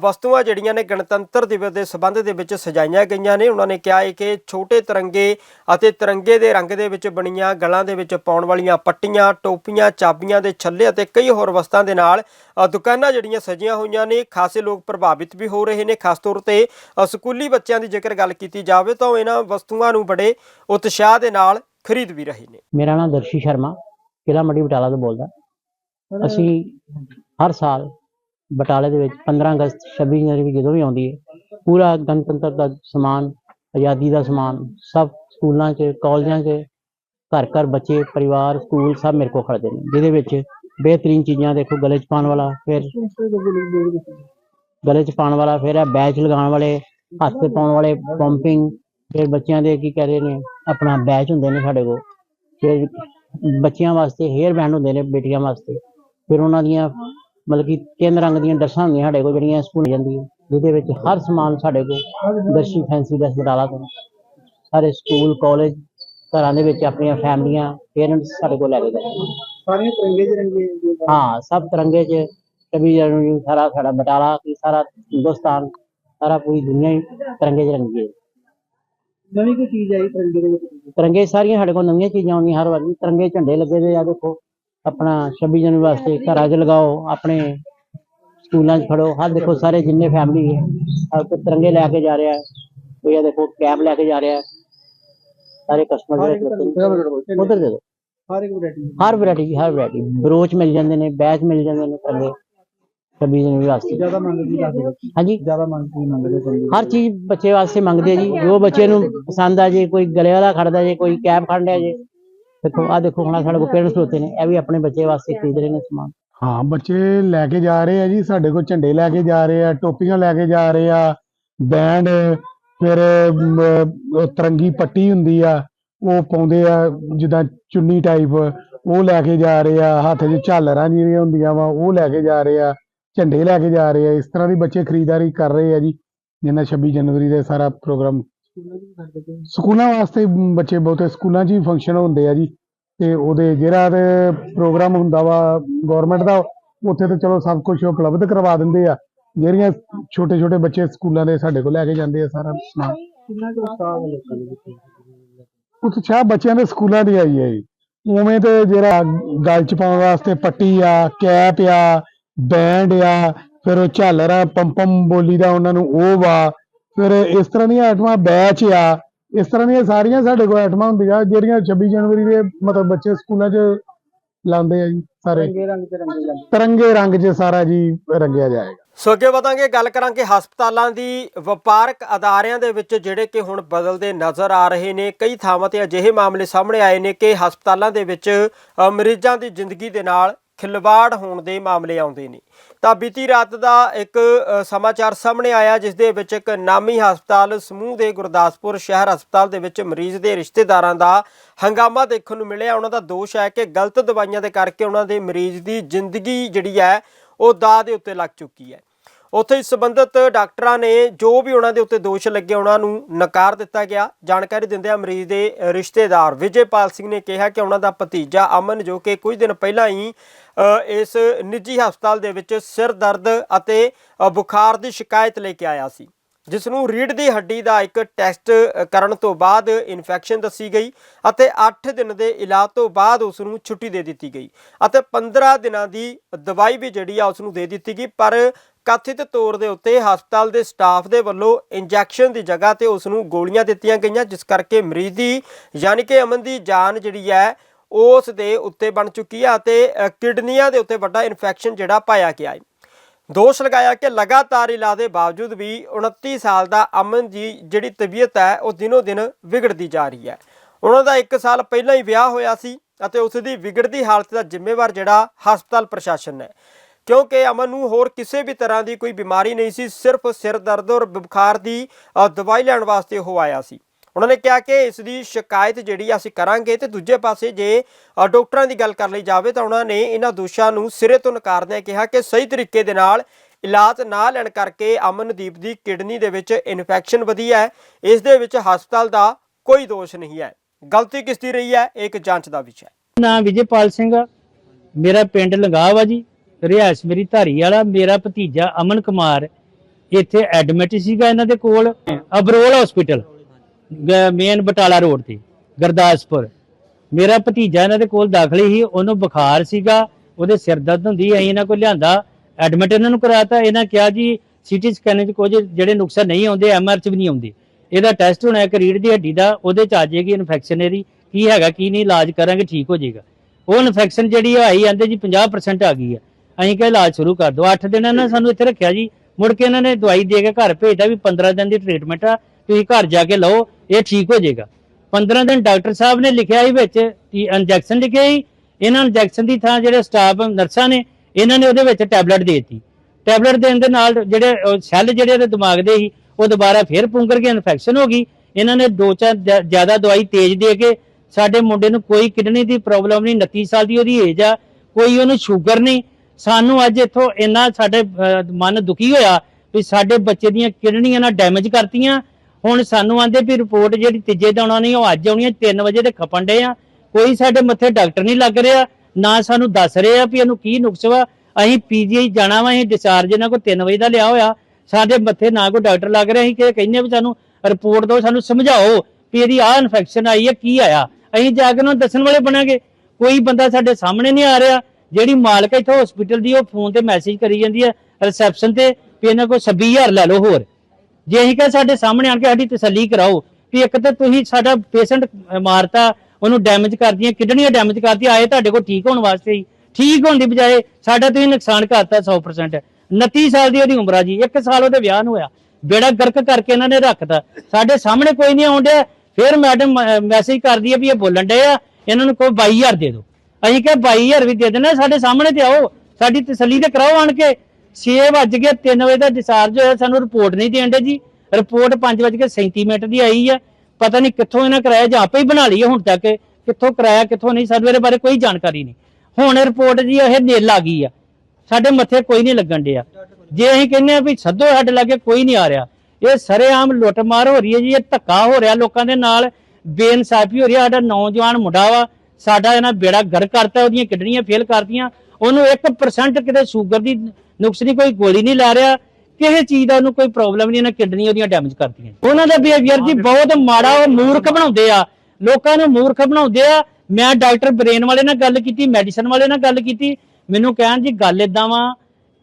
ਵਸਤੂਆਂ ਜਿਹੜੀਆਂ ਨੇ ਗਣਤੰਤਰ ਦਿਵਸ ਦੇ ਸਬੰਧ ਦੇ ਵਿੱਚ ਸਜਾਈਆਂ ਗਈਆਂ ਨੇ। ਉਹਨਾਂ ਨੇ ਕਿਹਾ ਹੈ ਕਿ ਛੋਟੇ ਤਿਰੰਗੇ ਅਤੇ ਤਿਰੰਗੇ ਦੇ ਰੰਗ ਦੇ ਵਿੱਚ ਬਣੀਆਂ ਗਲਾਂ ਦੇ ਵਿੱਚ ਪਾਉਣ ਵਾਲੀਆਂ ਪੱਟੀਆਂ, ਟੋਪੀਆਂ, ਚਾਬੀਆਂ ਦੇ ਛੱਲੇ ਅਤੇ ਕਈ ਹੋਰ ਵਸਤਾਂ ਦੇ ਨਾਲ ਦੁਕਾਨਾਂ ਜਿਹੜੀਆਂ ਸਜੀਆਂ ਹੋਈਆਂ ਨੇ, ਖਾਸੇ ਲੋਕ ਪ੍ਰਭਾਵਿਤ ਵੀ ਹੋ ਰਹੇ ਨੇ। ਖਾਸ ਤੌਰ ਤੇ ਸਕੂਲੀ ਬੱਚਿਆਂ ਦੀ ਜੇਕਰ ਗੱਲ ਕੀਤੀ ਜਾਵੇ ਤਾਂ ਉਹ ਇਹਨਾਂ ਵਸਤੂਆਂ ਨੂੰ ਬੜੇ ਉਤਸ਼ਾਹ ਦੇ ਨਾਲ ਖਰੀਦ ਵੀ ਰਹੇ ਨੇ। ਮੇਰਾ ਨਾਮ ਦਰਸ਼ੀ ਸ਼ਰਮਾ ਕਿਲਾ ਮੰਡੀ ਬਟਾਲਾ ਤੋਂ ਬੋਲਦਾ। ਅਸੀਂ ਹਰ ਸਾਲ ਬਟਾਲੇ ਦੇ ਵਿੱਚ 15 ਅਗਸਤ 26 ਜਨਵਰੀ ਜਦੋਂ ਵੀ ਆਉਂਦੀ ਹੈ, ਪੂਰਾ ਗਣਤੰਤਰ ਦਾ ਸਮਾਨ, ਆਜ਼ਾਦੀ ਦਾ ਸਮਾਨ, ਸਭ ਸਕੂਲਾਂ 'ਚ, ਕਾਲਜਾਂ 'ਚ, ਘਰ ਘਰ ਬੱਚੇ, ਪਰਿਵਾਰ, ਸਕੂਲ ਸਭ ਮੇਰੇ ਕੋਲ ਖੜਦੇ ਨੇ, ਜਿਹਦੇ ਵਿੱਚ ਬਿਹਤਰੀਨ ਚੀਜ਼ਾਂ ਦੇਖੋ, ਗਲੇ 'ਚ ਪਾਉਣ ਵਾਲਾ ਫਿਰ ਗਲੇ 'ਚ ਪਾਉਣ ਵਾਲਾ ਫਿਰ ਇਹ ਬੈਚ ਲਗਾਉਣ ਵਾਲੇ, ਹੱਥ ਤੇ ਪਾਉਣ ਵਾਲੇ, ਪੰਪਿੰਗ, ਫਿਰ ਬੱਚਿਆਂ ਦੇ ਕੀ ਕਹਿੰਦੇ ਨੇ, ਆਪਣਾ ਬੈਚ ਹੁੰਦੇ ਨੇ ਸਾਡੇ ਕੋਲ, ਫਿਰ ਬੱਚਿਆਂ ਵਾਸਤੇ, ਹੇਅਰ ਬੈਂਡ ਹੁੰਦੇ ਨੇ ਬੇਟੀਆਂ ਵਾਸਤੇ, ਫਿਰ ਉਹਨਾਂ ਦੀਆਂ ਮਤਲਬ ਕਿ ਤਿੰਨ ਰੰਗ ਦੀਆਂ ਡਰੈਸਾਂ ਹੁੰਦੀਆਂ ਸਾਡੇ ਕੋਲ ਜਿਹੜੀਆਂ ਸਕੂਲ ਜਾਂਦੀਆਂ। ਜਿਹਦੇ ਵਿੱਚ ਹਰ ਸਮਾਨ ਸਾਡੇ ਕੋਲ ਦਰਸ਼ੀ ਫੈਂਸੀ ਡਰੈਸ ਬਟਾਲਾ ਤੋਂ ਸਾਰੇ ਸਕੂਲ ਕਾਲਜ ਘਰਾਂ ਦੇ ਵਿੱਚ ਆਪਣੀਆਂ ਫੈਮਲੀਆਂ ਪੇਰੈਂਟਸ ਸਾਡੇ ਕੋਲ ਲੈ ਕੇ ਜਾਂਦੇ ਨੇ ਸਾਰੀਆਂ ਤਿਰੰਗੇ ਚ ਰੰਗੇ ਹਾਂ ਸਭ ਤਿਰੰਗੇ 'ਚ ਕਵੀ ਜਨ ਸਾਰਾ ਸਾਡਾ ਬਟਾਲਾ ਕੀ ਸਾਰਾ ਹਿੰਦੁਸਤਾਨ ਸਾਰਾ ਪੂਰੀ ਦੁਨੀਆ ਹੀ ਤਿਰੰਗੇ 'ਚ ਰੰਗੀ ਹੈ। ਨਵੀਂ ਕੋਈ ਚੀਜ਼ ਆਈ ਤਿਰੰਗੇ ਦੇ ਵਿੱਚ? ਤਿਰੰਗੇ ਸਾਰੀਆਂ ਸਾਡੇ ਕੋਲ ਨਵੀਆਂ ਚੀਜ਼ਾਂ ਆਉਂਦੀਆਂ ਹਰ ਵਾਰੀ। ਤਿਰੰਗੇ ਝੰਡੇ ਲੱਗੇ ਦੇ ਆ ਦੇਖੋ। ਆਪਣਾ 26 ਜਨਵਰੀ ਵਾਸਤੇ ਘਰਾਂ 'ਚ ਲਗਾਓ ਆਪਣੇ ਸਕੂਲਾਂ 'ਚ ਖੜੋ ਹਰ ਦੇਖੋ ਸਾਰੇ ਜਿੰਨੇ ਫੈਮਿਲੀ ਹੈ ਹਰ ਕੋਈ ਤਿਰੰਗੇ ਲੈ ਕੇ ਜਾ ਰਿਹਾ ਹੈ ਕੋਈ ਆ ਦੇਖੋ ਕੈਪ ਲੈ ਕੇ ਜਾ ਰਿਹਾ ਹੈ। ਸਾਰੇ ਕਸਟਮਰ ਉਧਰ ਦੇ ਦਿਓ। ਹਰ ਇੱਕ ਵੈਰਾਈਟੀ ਹਰ ਵੈਰਾਈਟੀ ਹਰ ਵੈਰਾਈਟੀ ਬਰੋਚ ਮਿਲ ਜਾਂਦੇ ਨੇ ਬੈਚ ਮਿਲ ਜਾਂਦੇ ਨੇ ਤਿਰੰਗੇ 26 ਜਨਵਰੀ ਵਾਸਤੇ। ਜ਼ਿਆਦਾ ਮੰਗ ਕੀ ਕਰਦੇ ਹਾਂਜੀ? ਜ਼ਿਆਦਾ ਮੰਗਦੇ ਤਿਰੰਗੇ ਹਰ ਚੀਜ਼ ਬੱਚੇ ਵਾਸਤੇ ਮੰਗਦੇ ਆ ਜੀ। ਜੋ ਬੱਚੇ ਨੂੰ ਪਸੰਦ ਆ ਜੇ ਕੋਈ ਗਲੇ ਵਾਲਾ ਖੜਦਾ ਜੇ ਕੋਈ ਕੈਪ ਖੜ ਲਿਆ ਜੇ ਦੇਖੋ ਆ ਦੇਖੋ ਹੁਣ ਆਹ ਸਾਡੇ ਕੋਲ ਪੇਰੈਂਟਸ ਹੋਤੇ ਨੇ ਇਹ ਵੀ ਆਪਣੇ ਬੱਚੇ ਵਾਸਤੇ ਖਰੀਦ ਰਹੇ ਨੇ ਸਮਾਨ। ਹਾਂ ਬੱਚੇ ਲੈ ਕੇ ਜਾ ਰਹੇ ਆ ਜੀ ਸਾਡੇ ਕੋਲ ਝੰਡੇ ਲੈ ਕੇ ਜਾ ਰਹੇ ਆ ਟੋਪੀਆਂ ਲੈ ਕੇ ਜਾ ਰਹੇ ਆ ਬੈਂਡ ਫਿਰ ਉਹ ਤਿਰੰਗੀ ਪੱਟੀ ਹੁੰਦੀ ਆ ਉਹ ਪਾਉਂਦੇ ਆ ਜਿੱਦਾਂ ਚੁੰਨੀ ਟਾਈਪ ਉਹ ਲੈ ਕੇ ਜਾ ਰਹੇ ਆ ਹੱਥ 'ਚ ਝਾਲਰਾਂ ਜਿਹੜੀਆਂ ਹੁੰਦੀਆਂ ਵਾ ਉਹ ਲੈ ਕੇ ਜਾ ਰਹੇ ਆ ਝੰਡੇ ਲੈ ਕੇ ਜਾ ਰਹੇ ਆ ਇਸ ਤਰ੍ਹਾਂ ਦੀ ਬੱਚੇ ਖਰੀਦਦਾਰੀ ਕਰ ਰਹੇ ਆ ਜੀ ਜਿੰਨਾ 26 ਜਨਵਰੀ ਦੇ ਸਾਰਾ ਪ੍ਰੋਗਰਾਮ ਸਕੂਲਾਂ ਵਾਸਤੇ ਬੱਚੇ ਬਹੁਤੇ ਸਕੂਲਾਂ 'ਚ ਹੀ ਫੰਕਸ਼ਨ ਹੁੰਦੇ ਆ ਜੀ। ਤੇ ਉਹਦੇ ਜਿਹੜਾ ਤੇ ਪ੍ਰੋਗਰਾਮ ਹੁੰਦਾ ਵਾ ਗਵਰਨਮੈਂਟ ਦਾ ਉੱਥੇ ਤੇ ਚਲੋ ਸਭ ਕੁਝ ਉਪਲਬਧ ਕਰਵਾ ਦਿੰਦੇ ਆ। ਜਿਹੜੀਆਂ ਛੋਟੇ ਛੋਟੇ ਬੱਚੇ ਸਕੂਲਾਂ ਦੇ ਸਾਡੇ ਕੋਲ ਲੈ ਕੇ ਜਾਂਦੇ ਆ ਸਾਰਾ ਸਮਾਨ। ਉਤਸ਼ਾਹ ਬੱਚਿਆਂ ਦੇ ਸਕੂਲਾਂ ਦੀ ਆਈ ਹੈ ਜੀ। ਉਵੇਂ ਤੇ ਜਿਹੜਾ ਗਲ ਚ ਪਾਉਣ ਵਾਸਤੇ ਪੱਟੀ ਆ ਕੈਪ ਆ ਬੈਂਡ ਆ ਫਿਰ ਉਹ ਝਾਲਰ ਆ ਪੰਪਮ ਬੋਲੀ ਦਾ ਉਹਨਾਂ ਨੂੰ ਉਹ ਵਾ ਫਿਰ ਇਸ ਤਰ੍ਹਾਂ ਦੀਆਂ ਆਈਟਮਾਂ ਬੈਚ ਆ ਇਸ ਤਰ੍ਹਾਂ ਦੀਆਂ ਸਾਰੀਆਂ ਸਾਡੇ ਕੋਲ ਆਈਟਮਾਂ ਹੁੰਦੀਆਂ ਜਿਹੜੀਆਂ 26 ਜਨਵਰੀ ਦੇ ਮਤਲਬ ਬੱਚੇ ਸਕੂਲਾਂ 'ਚ ਲਾਉਂਦੇ ਆ ਜੀ ਸਾਰੇ। ਤਿਰੰਗੇ ਰੰਗ ਤੇ ਰੰਗੇ ਲੱਗੇ ਤਿਰੰਗੇ ਰੰਗ 'ਚ ਸਾਰਾ ਜੀ ਰੰਗਿਆ ਜਾਏਗਾ। ਸੋ ਅੱਗੇ ਵਧਾਂਗੇ ਗੱਲ ਕਰਾਂਗੇ ਹਸਪਤਾਲਾਂ ਦੀ ਵਪਾਰਕ ਅਦਾਰਿਆਂ ਦੇ ਵਿੱਚ ਜਿਹੜੇ ਕਿ ਹੁਣ ਬਦਲਦੇ ਨਜ਼ਰ ਆ ਰਹੇ ਨੇ। ਕਈ ਥਾਵਾਂ ਤੇ ਅਜਿਹੇ ਮਾਮਲੇ ਸਾਹਮਣੇ ਆਏ ਨੇ ਕਿ ਹਸਪਤਾਲਾਂ ਦੇ ਵਿੱਚ ਮਰੀਜ਼ਾਂ ਦੀ ਜ਼ਿੰਦਗੀ ਦੇ ਨਾਲ ਖਿਲਵਾੜ ਹੋਣ ਦੇ ਮਾਮਲੇ ਆਉਂਦੇ ਨੇ। ਤਾਂ ਬੀਤੀ ਰਾਤ ਦਾ ਇੱਕ ਸਮਾਚਾਰ ਸਾਹਮਣੇ ਆਇਆ, ਜਿਸ ਦੇ ਵਿੱਚ ਇੱਕ ਨਾਮੀ ਹਸਪਤਾਲ ਸਮੂਹ ਦੇ ਗੁਰਦਾਸਪੁਰ ਸ਼ਹਿਰ ਹਸਪਤਾਲ ਦੇ ਵਿੱਚ ਮਰੀਜ਼ ਦੇ ਰਿਸ਼ਤੇਦਾਰਾਂ ਦਾ ਹੰਗਾਮਾ ਦੇਖਣ ਨੂੰ ਮਿਲਿਆ। ਉਹਨਾਂ ਦਾ ਦੋਸ਼ ਹੈ ਕਿ ਗਲਤ ਦਵਾਈਆਂ ਦੇ ਕਰਕੇ ਉਹਨਾਂ ਦੇ ਮਰੀਜ਼ ਦੀ ਜ਼ਿੰਦਗੀ ਜਿਹੜੀ ਹੈ, ਉਹ ਦਾਅ ਦੇ ਉੱਤੇ ਲੱਗ ਚੁੱਕੀ ਹੈ। ਉੱਥੇ ਇਸ ਸੰਬੰਧਤ ਡਾਕਟਰਾਂ ਨੇ ਜੋ ਵੀ ਉਹਨਾਂ ਦੇ ਉੱਤੇ ਦੋਸ਼ ਲੱਗੇ, ਉਹਨਾਂ ਨੂੰ ਨਕਾਰ ਦਿੱਤਾ ਗਿਆ। ਜਾਣਕਾਰੀ ਦਿੰਦਿਆਂ ਮਰੀਜ਼ ਦੇ ਰਿਸ਼ਤੇਦਾਰ ਵਿਜੇਪਾਲ ਸਿੰਘ ਨੇ ਕਿਹਾ ਕਿ ਉਹਨਾਂ ਦਾ ਭਤੀਜਾ ਅਮਨ, ਜੋ ਕਿ ਕੁਝ ਦਿਨ ਪਹਿਲਾਂ ਹੀ ਇਸ ਨਿੱਜੀ ਹਸਪਤਾਲ ਦੇ ਵਿੱਚ ਸਿਰ ਦਰਦ ਅਤੇ ਬੁਖਾਰ ਦੀ ਸ਼ਿਕਾਇਤ ਲੈ ਕੇ ਆਇਆ ਸੀ। ਜਿਸ ਨੂੰ ਰੀੜ ਦੀ ਹੱਡੀ ਦਾ ਇੱਕ ਟੈਸਟ ਕਰਨ ਤੋਂ ਬਾਅਦ ਇਨਫੈਕਸ਼ਨ ਦੱਸੀ ਗਈ ਅਤੇ 8 ਦਿਨ ਦੇ ਇਲਾਜ ਤੋਂ ਬਾਅਦ ਉਸ ਨੂੰ ਛੁੱਟੀ ਦੇ ਦਿੱਤੀ ਗਈ ਅਤੇ 15 ਦਿਨਾਂ ਦੀ ਦਵਾਈ ਵੀ ਜਿਹੜੀ ਆ ਉਸ ਨੂੰ ਦੇ ਦਿੱਤੀ ਗਈ। ਪਰ ਕਥਿਤ ਤੌਰ ਦੇ ਉੱਤੇ ਹਸਪਤਾਲ ਦੇ ਸਟਾਫ ਦੇ ਵੱਲੋਂ ਇੰਜੈਕਸ਼ਨ ਦੀ ਜਗ੍ਹਾ ਤੇ ਉਸ ਨੂੰ ਗੋਲੀਆਂ ਦਿੱਤੀਆਂ ਗਈਆਂ, ਜਿਸ ਕਰਕੇ ਮਰੀਜ਼ ਦੀ, ਯਾਨੀ ਕਿ ਅਮਨ ਦੀ ਜਾਨ ਜਿਹੜੀ ਹੈ ਉਸ ਦੇ ਉੱਤੇ ਬਣ ਚੁੱਕੀ ਹੈ ਅਤੇ ਕਿਡਨੀਆਂ ਦੇ ਉੱਤੇ ਵੱਡਾ ਇਨਫੈਕਸ਼ਨ ਜਿਹੜਾ ਪਾਇਆ ਗਿਆ ਹੈ ਦੋਸ਼ ਲਗਾਇਆ ਕਿ ਲਗਾਤਾਰ ਇਲਾਜ ਦੇ ਬਾਵਜੂਦ ਵੀ 29 ਸਾਲ ਦਾ ਅਮਨ ਜੀ ਜਿਹੜੀ ਤਬੀਅਤ ਹੈ, ਉਹ ਦਿਨੋ ਦਿਨ ਵਿਗੜਦੀ ਜਾ ਰਹੀ ਹੈ। ਉਹਨਾਂ ਦਾ 1 ਸਾਲ ਪਹਿਲਾਂ ਹੀ ਵਿਆਹ ਹੋਇਆ ਸੀ ਅਤੇ ਉਸ ਦੀ ਵਿਗੜਦੀ ਹਾਲਤ ਦਾ ਜ਼ਿੰਮੇਵਾਰ ਜਿਹੜਾ ਹਸਪਤਾਲ ਪ੍ਰਸ਼ਾਸਨ ਹੈ। ਕਿਉਂਕਿ ਅਮਨ ਨੂੰ ਹੋਰ ਕਿਸੇ ਵੀ ਤਰ੍ਹਾਂ ਦੀ ਕੋਈ ਬਿਮਾਰੀ ਨਹੀਂ ਸੀ, ਸਿਰਫ ਸਿਰ ਦਰਦ ਔਰ ਬੁਖਾਰ ਦੀ ਦਵਾਈ ਲੈਣ ਵਾਸਤੇ ਉਹ ਆਇਆ ਸੀ। ਉਹਨਾਂ ਨੇ ਕਿਹਾ ਕਿ ਇਸ ਦੀ ਸ਼ਿਕਾਇਤ ਜਿਹੜੀ ਅਸੀਂ ਕਰਾਂਗੇ ਤੇ ਦੂਜੇ ਪਾਸੇ ਜੇ ਅ, ਡਾਕਟਰਾਂ ਦੀ ਗੱਲ ਕਰ ਲਈ ਜਾਵੇ ਤਾਂ ਉਹਨਾਂ ਨੇ ਇਹਨਾਂ ਦੋਸ਼ਾਂ ਨੂੰ ਸਿਰੇ ਤੋਂ ਨਕਾਰਦਿਆਂ ਕਿਹਾ ਕਿ ਸਹੀ ਤਰੀਕੇ ਦੇ ਨਾਲ ਇਲਾਜ ਨਾ ਲੈਣ ਕਰਕੇ ਅਮਨਦੀਪ ਦੀ ਕਿਡਨੀ ਦੇ ਵਿੱਚ ਇਨਫੈਕਸ਼ਨ ਵਧੀ ਹੈ। ਇਸ ਦੇ ਵਿੱਚ ਹਸਪਤਾਲ ਦਾ ਕੋਈ ਦੋਸ਼ ਨਹੀਂ ਹੈ। ਗਲਤੀ ਕਿਸ ਦੀ ਰਹੀ ਹੈ ਇਹ ਇੱਕ ਜਾਂਚ ਦਾ ਵਿਸ਼ਾ ਹੈ। ਨਾਮ ਵਿਜੇਪਾਲ ਸਿੰਘ ਆ। ਮੇਰਾ ਪਿੰਡ ਲੰਗਾਹ ਵਾ ਜੀ। ਰਿਹਾਇਸ਼ ਮੇਰੀ ਧਾਰੀ ਵਾਲਾ। ਮੇਰਾ ਭਤੀਜਾ ਅਮਨ ਕੁਮਾਰ ਇੱਥੇ ਐਡਮਿਟ ਸੀਗਾ ਇਹਨਾਂ ਦੇ ਕੋਲ Abrol hospital main Batala road ਤੇ, ਗੁਰਦਾਸਪੁਰ। ਮੇਰਾ ਭਤੀਜਾ ਇਹਨਾਂ ਦੇ ਕੋਲ ਦਾਖਲ ਸੀ ਉਹਨੂੰ ਬੁਖਾਰ ਸੀਗਾ, ਉਹਦੇ ਸਿਰ ਦਰਦ ਹੁੰਦੀ ਐ ਇਹਨਾਂ ਕੋਲ ਲਿਆਂਦਾ ਐਡਮਿਟ ਇਹਨਾਂ ਨੂੰ ਕਰਾਤਾ, ਇਹਨਾਂ ਕਿਹਾ ਜੀ ਸੀਟੀ ਸਕੈਨ 'ਚ ਕੁਝ ਜਿਹੜੇ ਨੁਕਸਾ ਨਹੀਂ ਆਉਂਦੇ ਐਮਆਰ 'ਚ ਵੀ ਨਹੀਂ ਆਉਂਦੇ। ਇਹਦਾ ਟੈਸਟ ਹੋਣਾ ਇੱਕ ਰੀੜ ਦੀ ਹੱਡੀ ਦਾ, ਉਹਦੇ 'ਚ ਆ ਜਾਏਗੀ ਇਨਫੈਕਸ਼ਨ ਇਹਦੀ, ਕੀ ਹੈਗਾ, ਕੀ ਨਹੀਂ, ਇਲਾਜ ਕਰਾਂਗੇ, ਠੀਕ ਹੋ ਜਾਏਗਾ। ਉਹ ਇਨਫੈਕਸ਼ਨ ਜਿਹੜੀ ਆਈ ਜਾਂਦੇ ਜੀ 50% ਆ ਗਈ ਆ। ਅਸੀਂ ਕਿਹਾ, ਇਲਾਜ ਸ਼ੁਰੂ ਕਰ ਦਿਓ। 8 ਦਿਨ ਇਹਨਾਂ ਨੇ ਸਾਨੂੰ ਇੱਥੇ ਰੱਖਿਆ ਜੀ, ਮੁੜ ਕੇ ਇਹਨਾਂ ਨੇ ਦਵਾਈ ਦੇ ਕੇ ਘਰ ਭੇਜਦਾ ਵੀ 15 ਦਿਨ ਦੀ ਟ੍ਰੀਟਮੈਂਟ ਆ, ਤੁਸੀਂ ਘਰ ਜਾ ਕੇ ਲਓ। ਇਹ ਠੀਕ ਹੋ ਜਾਏਗਾ। 15 ਦਿਨ ਡਾਕਟਰ ਸਾਹਿਬ ਨੇ ਲਿਖਿਆ ਸੀ ਵਿੱਚ ਕਿ ਇੰਜੈਕਸ਼ਨ ਲਿਖਿਆ ਸੀ। ਇਹਨਾਂ ਇੰਜੈਕਸ਼ਨ ਦੀ ਥਾਂ ਜਿਹੜੇ ਸਟਾਫ ਨਰਸਾਂ ਨੇ, ਇਹਨਾਂ ਨੇ ਉਹਦੇ ਵਿੱਚ ਟੈਬਲੇਟ ਦੇ ਦਿੱਤੀ। ਟੈਬਲੇਟ ਦੇਣ ਦੇ ਨਾਲ ਜਿਹੜੇ ਸੈੱਲ ਜਿਹੜੇ ਉਹਦੇ ਦਿਮਾਗ ਦੇ ਸੀ, ਉਹ ਦੁਬਾਰਾ ਫੇਰ ਪੁੰਗਰ ਕੇ ਇਨਫੈਕਸ਼ਨ ਹੋ ਗਈ। ਇਹਨਾਂ ਨੇ ਦੋ ਚਾਰ ਜ਼ਿਆਦਾ ਦਵਾਈ ਤੇਜ਼ ਦੇ ਕੇ ਸਾਡੇ ਮੁੰਡੇ ਨੂੰ ਕੋਈ ਕਿਡਨੀ ਦੀ ਪ੍ਰੋਬਲਮ ਨਹੀਂ 29 ਸਾਲ ਦੀ ਉਹਦੀ ਏਜ ਆ, ਕੋਈ ਉਹਨੂੰ ਸ਼ੂਗਰ ਨਹੀਂ। ਸਾਨੂੰ ਅੱਜ ਇੱਥੋਂ ਇੰਨਾ ਸਾਡੇ ਮਨ ਦੁਖੀ ਹੋਇਆ ਵੀ ਸਾਡੇ ਬੱਚੇ ਦੀਆਂ ਕਿਡਨੀਆਂ ਨਾਲ ਡੈਮੇਜ ਕਰਤੀਆਂ। ਹੁਣ ਸਾਨੂੰ ਆਂਦੇ ਵੀ ਰਿਪੋਰਟ ਜਿਹੜੀ ਤੀਜੇ ਦਿਨ ਆਉਣੀ, ਉਹ ਅੱਜ ਆਉਣੀ ਹੈ 3 ਵਜੇ ਤੇ ਖਪਣ ਡੇ ਆ। ਕੋਈ ਸਾਡੇ ਮੱਥੇ ਡਾਕਟਰ ਨਹੀਂ ਲੱਗ ਰਿਹਾ, ਨਾ ਸਾਨੂੰ ਦੱਸ ਰਹੇ ਆ ਵੀ ਇਹਨੂੰ ਕੀ ਨੁਕਸ ਵਾ। ਅਸੀਂ ਪੀਜੀਆਈ ਜਾਣਾ ਵਾ, ਅਸੀਂ ਡਿਸਚਾਰਜ ਇਹਨਾਂ ਕੋਲ 3 ਵਜੇ ਦਾ ਲਿਆ ਹੋਇਆ। ਸਾਡੇ ਮੱਥੇ ਨਾ ਕੋਈ ਡਾਕਟਰ ਲੱਗ ਰਿਹਾ, ਅਸੀਂ ਕਿ ਕਹਿੰਦੇ ਵੀ ਸਾਨੂੰ ਰਿਪੋਰਟ ਦਿਓ, ਸਾਨੂੰ ਸਮਝਾਓ ਵੀ ਇਹਦੀ ਆਹ ਇਨਫੈਕਸ਼ਨ ਆਈ ਹੈ ਕੀ ਆਇਆ। ਅਸੀਂ ਜਾ ਕੇ ਉਹਨਾਂ ਦੱਸਣ ਵਾਲੇ ਬਣਾਂਗੇ। ਕੋਈ ਬੰਦਾ ਸਾਡੇ ਸਾਹਮਣੇ ਨਹੀਂ ਆ ਰਿਹਾ। ਜਿਹੜੀ ਮਾਲਕ ਇੱਥੇ ਹਸਪੀਟਲ ਦੀ ਉਹ ਫੋਨ ਤੇ ਮੈਸੇਜ ਕਰੀ ਜਾਂਦੀ ਹੈ ਰਿਸੈਪਸ਼ਨ ਤੇ, ਵੀ ਇਹਨਾਂ ਕੋਲ 26000 ਲੈ ਲਓ ਹੋਰ। ਜੇ ਅਸੀਂ ਕਹੇ ਸਾਡੇ ਸਾਹਮਣੇ ਆਣ ਕੇ ਸਾਡੀ ਤਸੱਲੀ ਕਰਾਓ ਕਿ ਇੱਕ ਤਾਂ ਤੁਸੀਂ ਸਾਡਾ ਪੇਸ਼ੈਂਟ ਮਾਰਤਾ, ਉਹਨੂੰ ਡੈਮੇਜ ਕਰਦੀਆਂ ਕਿਡਨੀਆਂ ਡੈਮੇਜ ਕਰਦੀਆਂ ਆਏ ਤੁਹਾਡੇ ਕੋਲ ਠੀਕ ਹੋਣ ਵਾਸਤੇ ਹੀ। ਠੀਕ ਹੋਣ ਦੀ ਬਜਾਏ ਸਾਡਾ ਤੁਸੀਂ ਨੁਕਸਾਨ ਕਰਤਾ 100% 29 ਸਾਲ ਦੀ ਉਹਦੀ ਉਮਰ ਆ ਜੀ 1 ਸਾਲ ਉਹਦੇ ਵਿਆਹ ਨੂੰ ਹੋਇਆ। ਬੇੜਾ ਗਰਕ ਕਰਕੇ ਇਹਨਾਂ ਨੇ ਰੱਖਤਾ। ਸਾਡੇ ਸਾਹਮਣੇ ਕੋਈ ਨਹੀਂ ਆਉਂਦਿਆ ਫਿਰ ਮੈਡਮ ਮੈਸੇਜ ਕਰਦੀ ਹੈ ਵੀ ਇਹ ਬੋਲਣ ਡਏ ਆ, ਇਹਨਾਂ ਨੂੰ ਕੋਈ 22000 ਦੇ ਦਿਓ। ਅਸੀਂ ਕਿਹਾ 22000 ਵੀ ਦੇ ਦੇਣਾ, ਸਾਡੇ ਸਾਹਮਣੇ ਤੇ ਆਓ, ਸਾਡੀ ਤਸੱਲੀ ਤੇ ਕਰਾਓ ਆਣ ਕੇ। 6 ਵੱਜ ਕੇ 3 ਵਜੇ ਦਾ ਡਿਸਚਾਰਜ ਹੋਇਆ, ਸਾਨੂੰ ਰਿਪੋਰਟ ਨਹੀਂ ਦੇਣ ਦੇ ਜੀ। ਰਿਪੋਰਟ 5 ਵੱਜ ਕੇ 37 ਮਿੰਟ ਦੀ ਆਈ ਆ। ਪਤਾ ਨਹੀਂ ਕਿੱਥੋਂ ਇਹਨਾਂ ਕਰਾਇਆ ਜਾਂ ਆਪੇ ਹੀ ਬਣਾ ਲਈ ਹੁਣ ਤੱਕ। ਕਿੱਥੋਂ ਕਰਾਇਆ, ਕਿੱਥੋਂ ਨਹੀਂ ਸਾਨੂੰ ਇਹਦੇ ਬਾਰੇ ਕੋਈ ਜਾਣਕਾਰੀ ਨਹੀਂ। ਹੁਣ ਰਿਪੋਰਟ ਜੀ, ਇਹ ਨੇਲ ਆ ਗਈ ਆ। ਸਾਡੇ ਮੱਥੇ ਕੋਈ ਨਹੀਂ ਲੱਗਣ ਡਿਆ। ਜੇ ਅਸੀਂ ਕਹਿੰਦੇ ਆ ਵੀ ਸੱਦੋ ਸਾਡੇ ਲਾਗੇ, ਕੋਈ ਨਹੀਂ ਆ ਰਿਹਾ। ਇਹ ਸਰੇਆਮ ਲੁੱਟਮਾਰ ਹੋ ਰਹੀ ਹੈ ਜੀ, ਇਹ ਧੱਕਾ ਹੋ ਰਿਹਾ ਲੋਕਾਂ ਦੇ ਨਾਲ। ਬੇਇਨਸਾਫੀ ਹੋ ਰਹੀ ਹੈ, ਸਾਡਾ ਨੌਜਵਾਨ ਮੁੰਡਾ ਵਾ, ਸਾਡਾ ਇਹਨਾਂ ਬੇੜਾ ਗਰ ਕਰਤਾ, ਉਹਦੀਆਂ ਕਿਡਨੀਆਂ ਫੇਲ ਕਰਤੀਆਂ। ਉਹਨੂੰ 1% ਕਿਤੇ ਸ਼ੂਗਰ ਦੀ ਨੁਕਸ ਨਹੀਂ ਕੋਈ ਗੋਲੀ ਨਹੀਂ ਲੈ ਰਿਹਾ ਕਿਸੇ ਚੀਜ਼ ਦਾ ਉਹਨੂੰ ਕੋਈ ਪ੍ਰੋਬਲਮ ਨਹੀਂ ਇਹਨਾਂ ਕਿਡਨੀ ਉਹਦੀਆਂ ਡੈਮੇਜ ਕਰਤੀਆਂ। ਉਹਨਾਂ ਦਾ ਬਿਹੇਵੀਅਰ ਜੀ ਬਹੁਤ ਮਾੜਾ ਉਹ ਮੂਰਖ ਬਣਾਉਂਦੇ ਆ। ਲੋਕਾਂ ਨੂੰ ਮੂਰਖ ਬਣਾਉਂਦੇ ਆ। ਮੈਂ ਡਾਕਟਰ ਬ੍ਰੇਨ ਵਾਲੇ ਨਾਲ ਗੱਲ ਕੀਤੀ ਮੈਡੀਸਨ ਵਾਲੇ ਨਾਲ ਗੱਲ ਕੀਤੀ। ਮੈਨੂੰ ਕਹਿਣ ਜੀ ਗੱਲ ਇਦਾਂ ਵਾ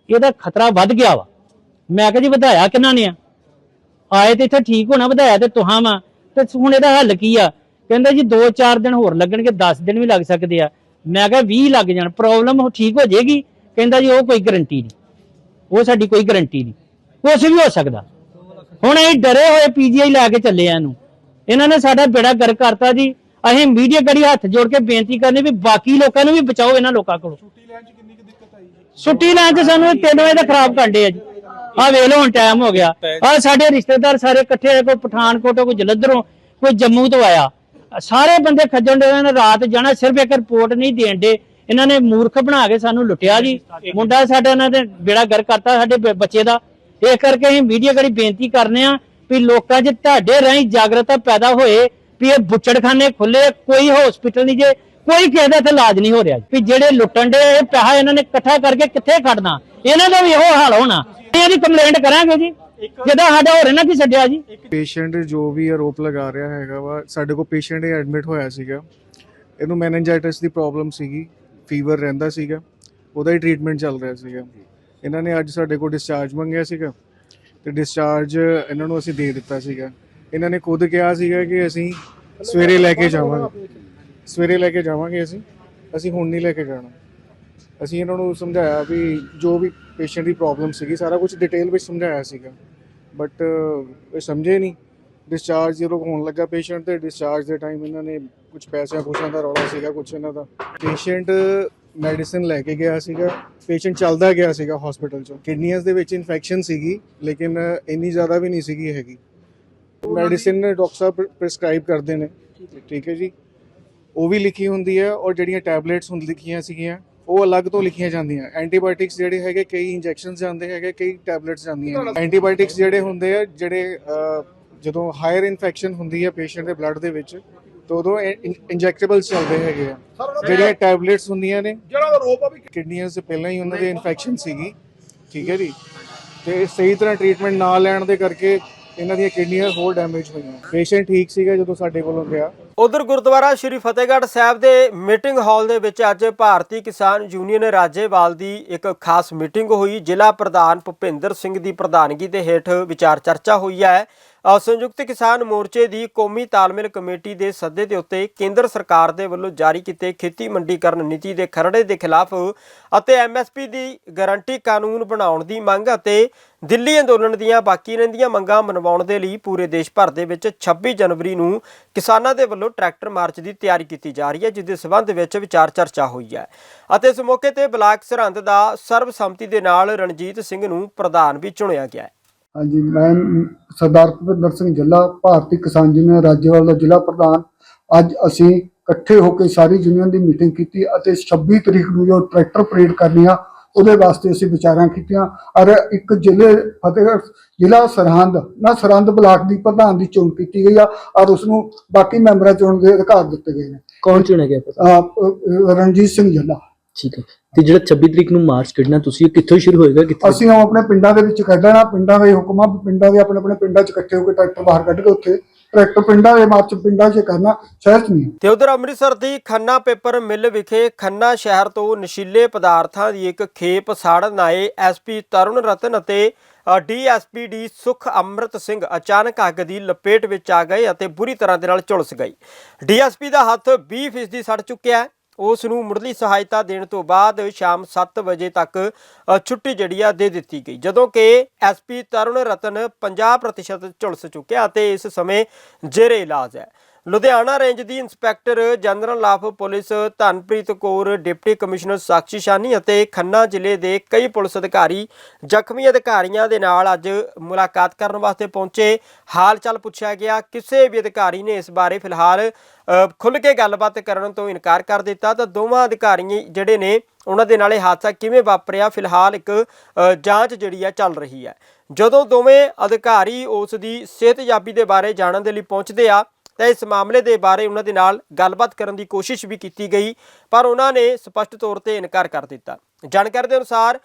ਇਹਦਾ ਖਤਰਾ ਵੱਧ ਗਿਆ ਵਾ। ਮੈਂ ਕਿਹਾ ਜੀ ਵਧਾਇਆ ਕਿਹਨਾਂ ਨੇ ਆ? ਆਏ ਤੇ ਇੱਥੇ ਠੀਕ ਹੋਣਾ ਵਧਾਇਆ ਤੇ ਤੁਹਾਂ ਵਾ। ਤੇ ਹੁਣ ਇਹਦਾ ਹੱਲ ਕੀ ਆ? ਕਹਿੰਦਾ ਜੀ 2-4 ਦਿਨ ਹੋਰ ਲੱਗਣਗੇ 10 ਦਿਨ ਵੀ ਲੱਗ ਸਕਦੇ ਆ। ਮੈਂ ਕਿਹਾ 20 ਲੱਗ ਜਾਣ ਪ੍ਰੋਬਲਮ ਠੀਕ ਹੋ ਜਾਏਗੀ। ਕਹਿੰਦਾ ਜੀ ਉਹ ਕੋਈ ਗਰੰਟੀ ਨਹੀਂ। ਉਹ ਸਾਡੀ ਕੋਈ ਗਰੰਟੀ ਨਹੀਂ। ਕੁਛ ਵੀ ਹੋ ਸਕਦਾ। ਹੁਣ ਅਸੀਂ ਡਰੇ ਹੋਏ ਪੀਜੀਆਈ ਲੈ ਕੇ ਚੱਲੇ ਆ ਇਹਨੂੰ। ਇਹਨਾਂ ਨੇ ਸਾਡਾ ਬੇੜਾ ਗਰ ਕਰਤਾ ਜੀ। ਅਸੀਂ ਮੀਡੀਆ ਗੜੀ ਹੱਥ ਜੋੜ ਕੇ ਬੇਨਤੀ ਕਰਨੀ ਵੀ ਬਾਕੀ ਲੋਕਾਂ ਨੂੰ ਵੀ ਬਚਾਓ ਇਹਨਾਂ ਲੋਕਾਂ ਕੋਲੋਂ। ਛੁੱਟੀ ਲੈਣ ਚ ਸਾਨੂੰ 3 ਵਜੇ ਦਾ ਖਰਾਬ ਕਰਦੇ ਆ ਜੀ। ਆ ਵੇਖ ਲਓ ਹੁਣ ਟਾਈਮ ਹੋ ਗਿਆ। ਆ ਸਾਡੇ ਰਿਸ਼ਤੇਦਾਰ ਸਾਰੇ ਇਕੱਠੇ ਹੋਏ ਕੋਈ ਪਠਾਨਕੋਟੋਂ ਕੋਈ ਜਲੰਧਰੋਂ ਕੋਈ ਜੰਮੂ ਤੋਂ ਆਇਆ। ਸਾਰੇ ਬੰਦੇ ਖੱਜਣ ਦੇ ਰਾਤ ਜਾਣਾ ਸਿਰਫ ਇੱਕ ਰਿਪੋਰਟ ਨਹੀਂ ਦੇਣ ਦੇ। ਇਹਨਾਂ ਨੇ ਮੂਰਖ ਬਣਾ ਕੇ ਸਾਨੂੰ ਲੁੱਟਿਆ ਜੀ। ਮੁੰਡਾ ਸਾਡਾ ਇਹਨਾਂ ਦੇ ਬੇੜਾ ਗਰ ਕਰਤਾ ਸਾਡੇ ਬੱਚੇ ਦਾ। ਇਸ ਕਰਕੇ ਅਸੀਂ ਮੀਡੀਆ ਗੜੀ ਬੇਨਤੀ ਕਰਨੇ ਆ ਵੀ ਲੋਕਾਂ 'ਚ ਤੁਹਾਡੇ ਰਾਹੀਂ ਜਾਗਰਤਾ ਪੈਦਾ ਹੋਏ ਵੀ ਇਹ ਬੁੱਚੜਖਾਨੇ ਖੁੱਲੇ ਕੋਈ ਹਸਪੀਟਲ ਨਹੀਂ ਜੇ, ਕੋਈ ਕਿਸੇ ਦਾ ਇੱਥੇ ਇਲਾਜ ਨਹੀਂ ਹੋ ਰਿਹਾ। ਵੀ ਜਿਹੜੇ ਲੁੱਟਣ ਦੇ ਇਹ ਪੈਸਾ ਇਹਨਾਂ ਨੇ ਇਕੱਠਾ ਕਰਕੇ ਕਿੱਥੇ ਖੜਨਾ? ਇਹਨਾਂ ਦਾ ਵੀ ਇਹੋ ਹਾਲ ਹੋਣਾ। ਇਹਦੀ ਕੰਪਲੇਂਟ ਕਰਾਂਗੇ ਜੀ। ਜਿਹਦਾ ਸਾਡਾ ਹੋਰ ਇਹਨਾਂ ਕੀ ਛੱਡਿਆ ਜੀ? ਪੇਸ਼ੈਂਟ ਜੋ ਵੀ ਆਰੋਪ ਲਗਾ ਰਿਹਾ ਹੈਗਾ ਵਾ, ਸਾਡੇ ਕੋਲ ਪੇਸ਼ੈਂਟ ਇਹ ਐਡਮਿਟ ਹੋਇਆ ਸੀਗਾ। ਇਹਨੂੰ ਮੈਨੇਜਾਈਟਿਸ ਦੀ ਪ੍ਰੋਬਲਮ ਸੀਗੀ। ਫੀਵਰ ਰਹਿੰਦਾ ਸੀਗਾ, ਉਹਦਾ ਹੀ ਟ੍ਰੀਟਮੈਂਟ ਚੱਲ ਰਿਹਾ ਸੀਗਾ। ਇਹਨਾਂ ਨੇ ਅੱਜ ਸਾਡੇ ਕੋਲ ਡਿਸਚਾਰਜ ਮੰਗਿਆ ਸੀਗਾ ਤੇ ਡਿਸਚਾਰਜ ਇਹਨਾਂ ਨੂੰ ਅਸੀਂ ਦੇ ਦਿੱਤਾ ਸੀਗਾ। ਇਹਨਾਂ ਨੇ ਖੁਦ ਕਿਹਾ ਸੀਗਾ ਕਿ ਅਸੀਂ ਸਵੇਰੇ ਲੈ ਕੇ ਜਾਵਾਂਗੇ। ਸਵੇਰੇ ਲੈ ਕੇ ਜਾਵਾਂਗੇ ਅਸੀਂ ਅਸੀਂ ਹੁਣ ਨਹੀਂ ਲੈ ਕੇ ਜਾਣਾ। ਅਸੀਂ ਇਹਨਾਂ ਨੂੰ ਸਮਝਾਇਆ ਵੀ ਜੋ ਵੀ ਪੇਸ਼ੈਂਟ ਦੀ ਪ੍ਰੋਬਲਮ ਸੀਗੀ, ਸਾਰਾ ਕੁਝ ਡਿਟੇਲ ਵਿੱਚ ਸਮਝਾਇਆ ਸੀਗਾ। ਬਟ ਇਹ ਸਮਝੇ ਨਹੀਂ। ਡਿਸਚਾਰਜ ਜਦੋਂ ਹੋਣ ਲੱਗਾ ਪੇਸ਼ੈਂਟ ਤੇ ਡਿਸਚਾਰਜ ਦੇ ਟਾਈਮ ਇਹਨਾਂ ਨੇ ਕੁਝ ਪੈਸਿਆਂ ਪੂਸਿਆਂ ਦਾ ਰੌਲਾ ਸੀਗਾ ਕੁਝ ਇਹਨਾਂ ਦਾ। ਪੇਸ਼ੈਂਟ ਮੈਡੀਸਿਨ ਲੈ ਕੇ ਗਿਆ ਸੀਗਾ। ਪੇਸ਼ੈਂਟ ਚੱਲਦਾ ਗਿਆ ਸੀਗਾ ਹਸਪੀਟਲ ਚੋਂ। ਕਿਡਨੀਆਂ ਦੇ ਵਿੱਚ ਇਨਫੈਕਸ਼ਨ ਸੀਗੀ, ਲੇਕਿਨ ਇੰਨੀ ਜ਼ਿਆਦਾ ਵੀ ਨਹੀਂ ਸੀਗੀ ਹੈਗੀ। ਮੈਡੀਸਿਨ ਡਾਕਟਰ ਸਾਹਿਬ ਪ੍ਰਿਸਕ੍ਰਾਈਬ ਕਰਦੇ ਨੇ। ਠੀਕ ਹੈ ਜੀ। ਉਹ ਵੀ ਲਿਖੀ ਹੁੰਦੀ ਹੈ ਔਰ ਜਿਹੜੀਆਂ ਟੈਬਲੇਟਸ ਹੁੰਦ ਲਿਖੀਆਂ ਸੀਗੀਆਂ, ਉਹ ਅਲੱਗ ਤੋਂ ਲਿਖੀਆਂ ਜਾਂਦੀਆਂ। ਐਂਟੀਬਾਇਓਟਿਕਸ ਜਿਹੜੇ ਹੈਗੇ, ਕਈ ਇੰਜੈਕਸ਼ਨਸ ਜਾਂਦੇ ਹੈਗੇ, ਕਈ ਟੈਬਲੇਟਸ ਜਾਂਦੀਆਂ ਨੇ। ਐਂਟੀਬਾਇਓਟਿਕਸ ਜਿਹੜੇ ਹੁੰਦੇ ਆ, ਜਿਹੜੇ ਜਦੋਂ ਹਾਇਰ ਇਨਫੈਕਸ਼ਨ ਹੁੰਦੀ ਹੈ ਪੇਸ਼ੈਂਟ ਦੇ ਬਲੱਡ ਦੇ ਵਿੱਚ ਤਾਂ ਉਦੋਂ ਇੰਜੈਕਟੇਬਲਸ ਚੱਲਦੇ ਹੈਗੇ ਆ। ਜਿਹੜੀਆਂ ਟੈਬਲੇਟਸ ਹੁੰਦੀਆਂ ਨੇ ਕਿਡਨੀਆਂ ਸੇ ਪਹਿਲਾਂ ਹੀ ਉਹਨਾਂ ਦੀ ਇਨਫੈਕਸ਼ਨ ਸੀਗੀ। ਠੀਕ ਹੈ ਜੀ? ਤੇ ਸਹੀ ਤਰ੍ਹਾਂ ਟ੍ਰੀਟਮੈਂਟ ਨਾ ਲੈਣ ਦੇ ਕਰਕੇ ਇਹਨਾਂ ਦੀਆਂ ਕਿਡਨੀਆਂ ਹੋਰ ਡੈਮੇਜ ਹੋਈਆਂ। ਪੇਸ਼ੈਂਟ ਠੀਕ ਸੀਗਾ ਜਦੋਂ ਸਾਡੇ ਕੋਲੋਂ ਗਿਆ। ਉਧਰ ਗੁਰਦੁਆਰਾ ਸ਼੍ਰੀ ਫਤਿਹਗੜ੍ਹ ਸਾਹਿਬ ਦੇ ਮੀਟਿੰਗ ਹਾਲ ਦੇ ਵਿੱਚ ਅੱਜ ਭਾਰਤੀ ਕਿਸਾਨ ਯੂਨੀਅਨ ਰਾਜੇਵਾਲ ਦੀ ਇੱਕ ਖਾਸ ਮੀਟਿੰਗ ਹੋਈ। ਜ਼ਿਲ੍ਹਾ ਪ੍ਰਧਾਨ ਭੁਪਿੰਦਰ ਸਿੰਘ ਦੀ ਪ੍ਰਧਾਨਗੀ ਦੇ ਹੇਠ ਵਿਚਾਰ ਚਰਚਾ ਹੋਈ ਹੈ। ਸੰਯੁਕਤ ਕਿਸਾਨ ਮੋਰਚੇ ਦੀ ਕੌਮੀ ਤਾਲਮੇਲ ਕਮੇਟੀ ਦੇ ਸੱਦੇ ਦੇ ਉੱਤੇ ਕੇਂਦਰ ਸਰਕਾਰ ਦੇ ਵੱਲੋਂ ਜਾਰੀ ਕੀਤੇ ਖੇਤੀ ਮੰਡੀਕਰਨ ਨੀਤੀ ਦੇ ਖਰੜੇ ਦੇ ਖਿਲਾਫ ਅਤੇ ਐਮਐਸਪੀ ਦੀ ਗਾਰੰਟੀ ਕਾਨੂੰਨ ਬਣਾਉਣ ਦੀ ਮੰਗ ਅਤੇ ਦਿੱਲੀ ਅੰਦੋਲਨ ਦੀਆਂ ਬਾਕੀ ਰਹਿੰਦੀਆਂ ਮੰਗਾਂ ਮਨਵਾਉਣ ਦੇ ਲਈ ਪੂਰੇ ਦੇਸ਼ ਭਰ ਦੇ ਵਿੱਚ 26 ਜਨਵਰੀ ਨੂੰ ਕਿਸਾਨਾਂ ਦੇ ਵੱਲੋਂ ਟਰੈਕਟਰ ਮਾਰਚ ਦੀ ਤਿਆਰੀ ਕੀਤੀ ਜਾ ਰਹੀ ਹੈ, ਜਿਸ ਦੇ ਸਬੰਧ ਵਿੱਚ ਵਿਚਾਰ ਚਰਚਾ ਹੋਈ ਹੈ। ਅਤੇ ਇਸ ਮੌਕੇ ਤੇ ਬਲਾਕ ਸਰਹੰਦ ਦਾ ਸਰਬਸੰਮਤੀ ਦੇ ਨਾਲ ਰਣਜੀਤ ਸਿੰਘ ਨੂੰ ਪ੍ਰਧਾਨ ਵੀ ਚੁਣਿਆ ਗਿਆ ਹੈ। ਹਾਂਜੀ, ਮੈਂ ਸਰਦਾਰ ਭੁਪਿੰਦਰ ਸਿੰਘ ਜੱਲਾ, ਭਾਰਤੀ ਕਿਸਾਨ ਯੂਨੀਅਨ ਰਾਜੇਵਾਲ ਦਾ ਜ਼ਿਲ੍ਹਾ ਪ੍ਰਧਾਨ। ਅੱਜ ਅਸੀਂ ਇਕੱਠੇ ਹੋ ਕੇ ਸਾਰੀ ਯੂਨੀਅਨ ਦੀ ਮੀਟਿੰਗ ਕੀਤੀ ਅਤੇ 26 ਤਰੀਕ ਨੂੰ ਜੋ ਟਰੈਕਟਰ ਪਰੇਡ ਕਰਨੀ ਆ ਉਹਦੇ ਵਾਸਤੇ ਅਸੀਂ ਵਿਚਾਰਾਂ ਕੀਤੀਆਂ। ਔਰ ਇੱਕ ਜ਼ਿਲ੍ਹੇ ਫਤਿਹਗੜ੍ਹ ਜ਼ਿਲ੍ਹਾ ਸਰਹੰਦ ਨਾ ਸਰਹੰਦ ਬਲਾਕ ਦੀ ਪ੍ਰਧਾਨ ਦੀ ਚੋਣ ਕੀਤੀ ਗਈ ਆ ਔਰ ਉਸ ਨੂੰ ਬਾਕੀ ਮੈਂਬਰਾਂ ਚੋਣ ਦੇ ਅਧਿਕਾਰ ਦਿੱਤੇ ਗਏ ਨੇ। ਕੌਣ ਚੁਣਿਆ ਗਿਆ ਪਤਾ ਰਣਜੀਤ ਸਿੰਘ ਜੱਲਾ ਠੀਕ ਹੈ। ਤੇ ਜਿਹੜਾ 26 ਤਰੀਕ ਨੂੰ ਮਾਰਚ ਕੱਢਣਾ ਤੁਸੀਂ ਕਿੱਥੋਂ ਸ਼ੁਰੂ ਹੋਏਗਾ ਕਿੱਥੇ? ਅਸੀਂ ਆਪਣੇ ਪਿੰਡਾਂ ਦੇ ਵਿੱਚ ਕੱਢਣਾ ਪਿੰਡਾਂ ਦੇ ਹੁਕਮਾਂ ਪਿੰਡਾਂ ਦੇ ਆਪਣੇ ਆਪਣੇ ਪਿੰਡਾਂ 'ਚ ਇਕੱਠੇ ਹੋ ਕੇ ਟਰੈਕਟਰ ਬਾਹਰ ਕੱਢ ਕੇ ਉੱਥੇ ਟਰੈਕਟਰ ਪਿੰਡਾਂ ਦੇ ਮਾਰਚ ਪਿੰਡਾਂ 'ਚ ਕਰਨਾ, ਸ਼ਹਿਰ 'ਚ ਨਹੀਂ। ਤੇ ਉਧਰ ਅੰਮ੍ਰਿਤਸਰ ਦੀ ਖੰਨਾ ਪੇਪਰ ਮਿੱਲ ਵਿਖੇ ਖੰਨਾ ਸ਼ਹਿਰ ਤੋਂ ਨਸ਼ੀਲੇ ਪਦਾਰਥਾਂ ਦੀ ਇੱਕ ਖੇਪ ਸਾੜਨ ਆਏ ਐਸਪੀ ਤਰੁਣ ਰਤਨ ਅਤੇ ਡੀਐਸਪੀ ਡੀ ਸੁਖ ਅੰਮ੍ਰਿਤ ਸਿੰਘ ਅਚਾਨਕ ਅੱਗ ਦੀ ਲਪੇਟ ਵਿੱਚ ਆ ਗਏ ਅਤੇ ਬੁਰੀ ਤਰ੍ਹਾਂ ਦੇ ਨਾਲ ਝੁਲਸ ਗਈ। ਡੀਐਸਪੀ ਦਾ ਹੱਥ 20% ਸੜ ਚੁੱਕਿਆ ਹੈ। ਉਸ ਨੂੰ ਮੁੱਢਲੀ ਸਹਾਇਤਾ ਦੇਣ ਤੋਂ ਬਾਅਦ ਸ਼ਾਮ 7 ਵਜੇ ਤੱਕ ਅ, ਛੁੱਟੀ ਜਿਹੜੀ ਆ ਦੇ ਦਿੱਤੀ ਗਈ। ਜਦੋਂ ਕਿ ਐਸਪੀ ਤਰੁਣ ਰਤਨ 50% ਝੁਲਸ ਚੁੱਕਿਆ ਅਤੇ ਇਸ ਸਮੇਂ ਜੇਰੇ ਇਲਾਜ ਹੈ। Ludhiana range the inspector general of police Dhanpreet Kaur, deputy commissioner Sakshi Sawhney ਅਤੇ ਖੰਨਾ ਜ਼ਿਲ੍ਹੇ ਦੇ ਕਈ ਪੁਲਿਸ ਅਧਿਕਾਰੀ, ਜ਼ਖਮੀ ਅਧਿਕਾਰੀਆਂ ਦੇ ਨਾਲ ਅੱਜ ਮੁਲਾਕਾਤ ਕਰਨ ਵਾਸਤੇ ਪਹੁੰਚੇ। ਹਾਲ ਚਾਲ ਪੁੱਛਿਆ ਗਿਆ। ਕਿਸੇ ਵੀ ਅਧਿਕਾਰੀ ਨੇ ਇਸ ਬਾਰੇ ਫਿਲਹਾਲ ਖੁੱਲ੍ਹ ਕੇ ਗੱਲਬਾਤ ਕਰਨ ਤੋਂ ਇਨਕਾਰ ਕਰ ਦਿੱਤਾ। ਤਾਂ ਦੋਵਾਂ ਅਧਿਕਾਰੀ ਜਿਹੜੇ ਨੇ, ਉਹਨਾਂ ਦੇ ਨਾਲ ਇਹ ਹਾਦਸਾ ਕਿਵੇਂ ਵਾਪਰਿਆ? ਫਿਲਹਾਲ ਇੱਕ ਜਾਂਚ ਜਿਹੜੀ ਆ ਚੱਲ ਰਹੀ ਹੈ ਜਦੋਂ ਦੋਵੇਂ ਅਧਿਕਾਰੀ ਉਸ ਦੀ ਸਿਹਤਯਾਬੀ ਦੇ ਬਾਰੇ ਜਾਣਨ ਦੇ ਲਈ ਪਹੁੰਚਦੇ ਆ ਤਾਂ ਇਸ ਮਾਮਲੇ ਦੇ ਬਾਰੇ ਉਹਨਾਂ ਦੇ ਨਾਲ ਗੱਲਬਾਤ ਕਰਨ ਦੀ ਕੋਸ਼ਿਸ਼ ਵੀ ਕੀਤੀ ਗਈ, ਪਰ ਉਹਨਾਂ ਨੇ ਸਪਸ਼ਟ ਤੌਰ ਤੇ ਇਨਕਾਰ ਕਰ ਦਿੱਤਾ। ਜਾਣਕਾਰੀ ਦੇ ਅਨੁਸਾਰ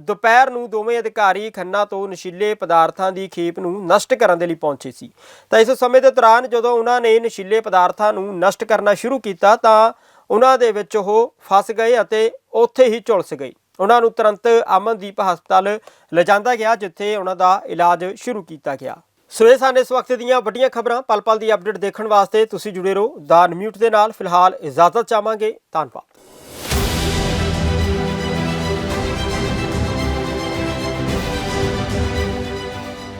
ਦੁਪਹਿਰ ਨੂੰ ਦੋਵੇਂ ਅਧਿਕਾਰੀ ਖੰਨਾ ਤੋਂ ਨਸ਼ੀਲੇ ਪਦਾਰਥਾਂ ਦੀ ਖੇਪ ਨੂੰ ਨਸ਼ਟ ਕਰਨ ਦੇ ਲਈ ਪਹੁੰਚੇ ਸੀ। ਤਾਂ ਇਸ ਸਮੇਂ ਦੇ ਦੌਰਾਨ ਜਦੋਂ ਉਹਨਾਂ ਨੇ ਨਸ਼ੀਲੇ ਪਦਾਰਥਾਂ ਨੂੰ ਨਸ਼ਟ ਕਰਨਾ ਸ਼ੁਰੂ ਕੀਤਾ ਤਾਂ ਉਹਨਾਂ ਦੇ ਵਿੱਚ ਉਹ ਫਸ ਗਏ ਅਤੇ ਉੱਥੇ ਹੀ ਝੁਲਸ ਗਏ। ਉਹਨਾਂ ਨੂੰ ਤੁਰੰਤ ਅਮਨਦੀਪ ਹਸਪਤਾਲ ਲਿਜਾਂਦਾ ਗਿਆ, ਜਿੱਥੇ ਉਹਨਾਂ ਦਾ ਇਲਾਜ ਸ਼ੁਰੂ ਕੀਤਾ ਗਿਆ। ਸਵੇਰ ਇਹ ਸਨ ਇਸ ਵਕਤ ਦੀਆਂ ਵੱਡੀਆਂ ਖਬਰਾਂ ਪਲ ਪਲ ਦੀ ਅਪਡੇਟ ਦੇਖਣ ਵਾਸਤੇ ਤੁਸੀਂ ਜੁੜੇ ਰਹੋ। ਦਾ ਮਿਊਟ ਦੇ ਨਾਲ ਫਿਲਹਾਲ ਇਜਾਜ਼ਤ ਚਾਹਾਂਗੇ। ਧੰਨਵਾਦ।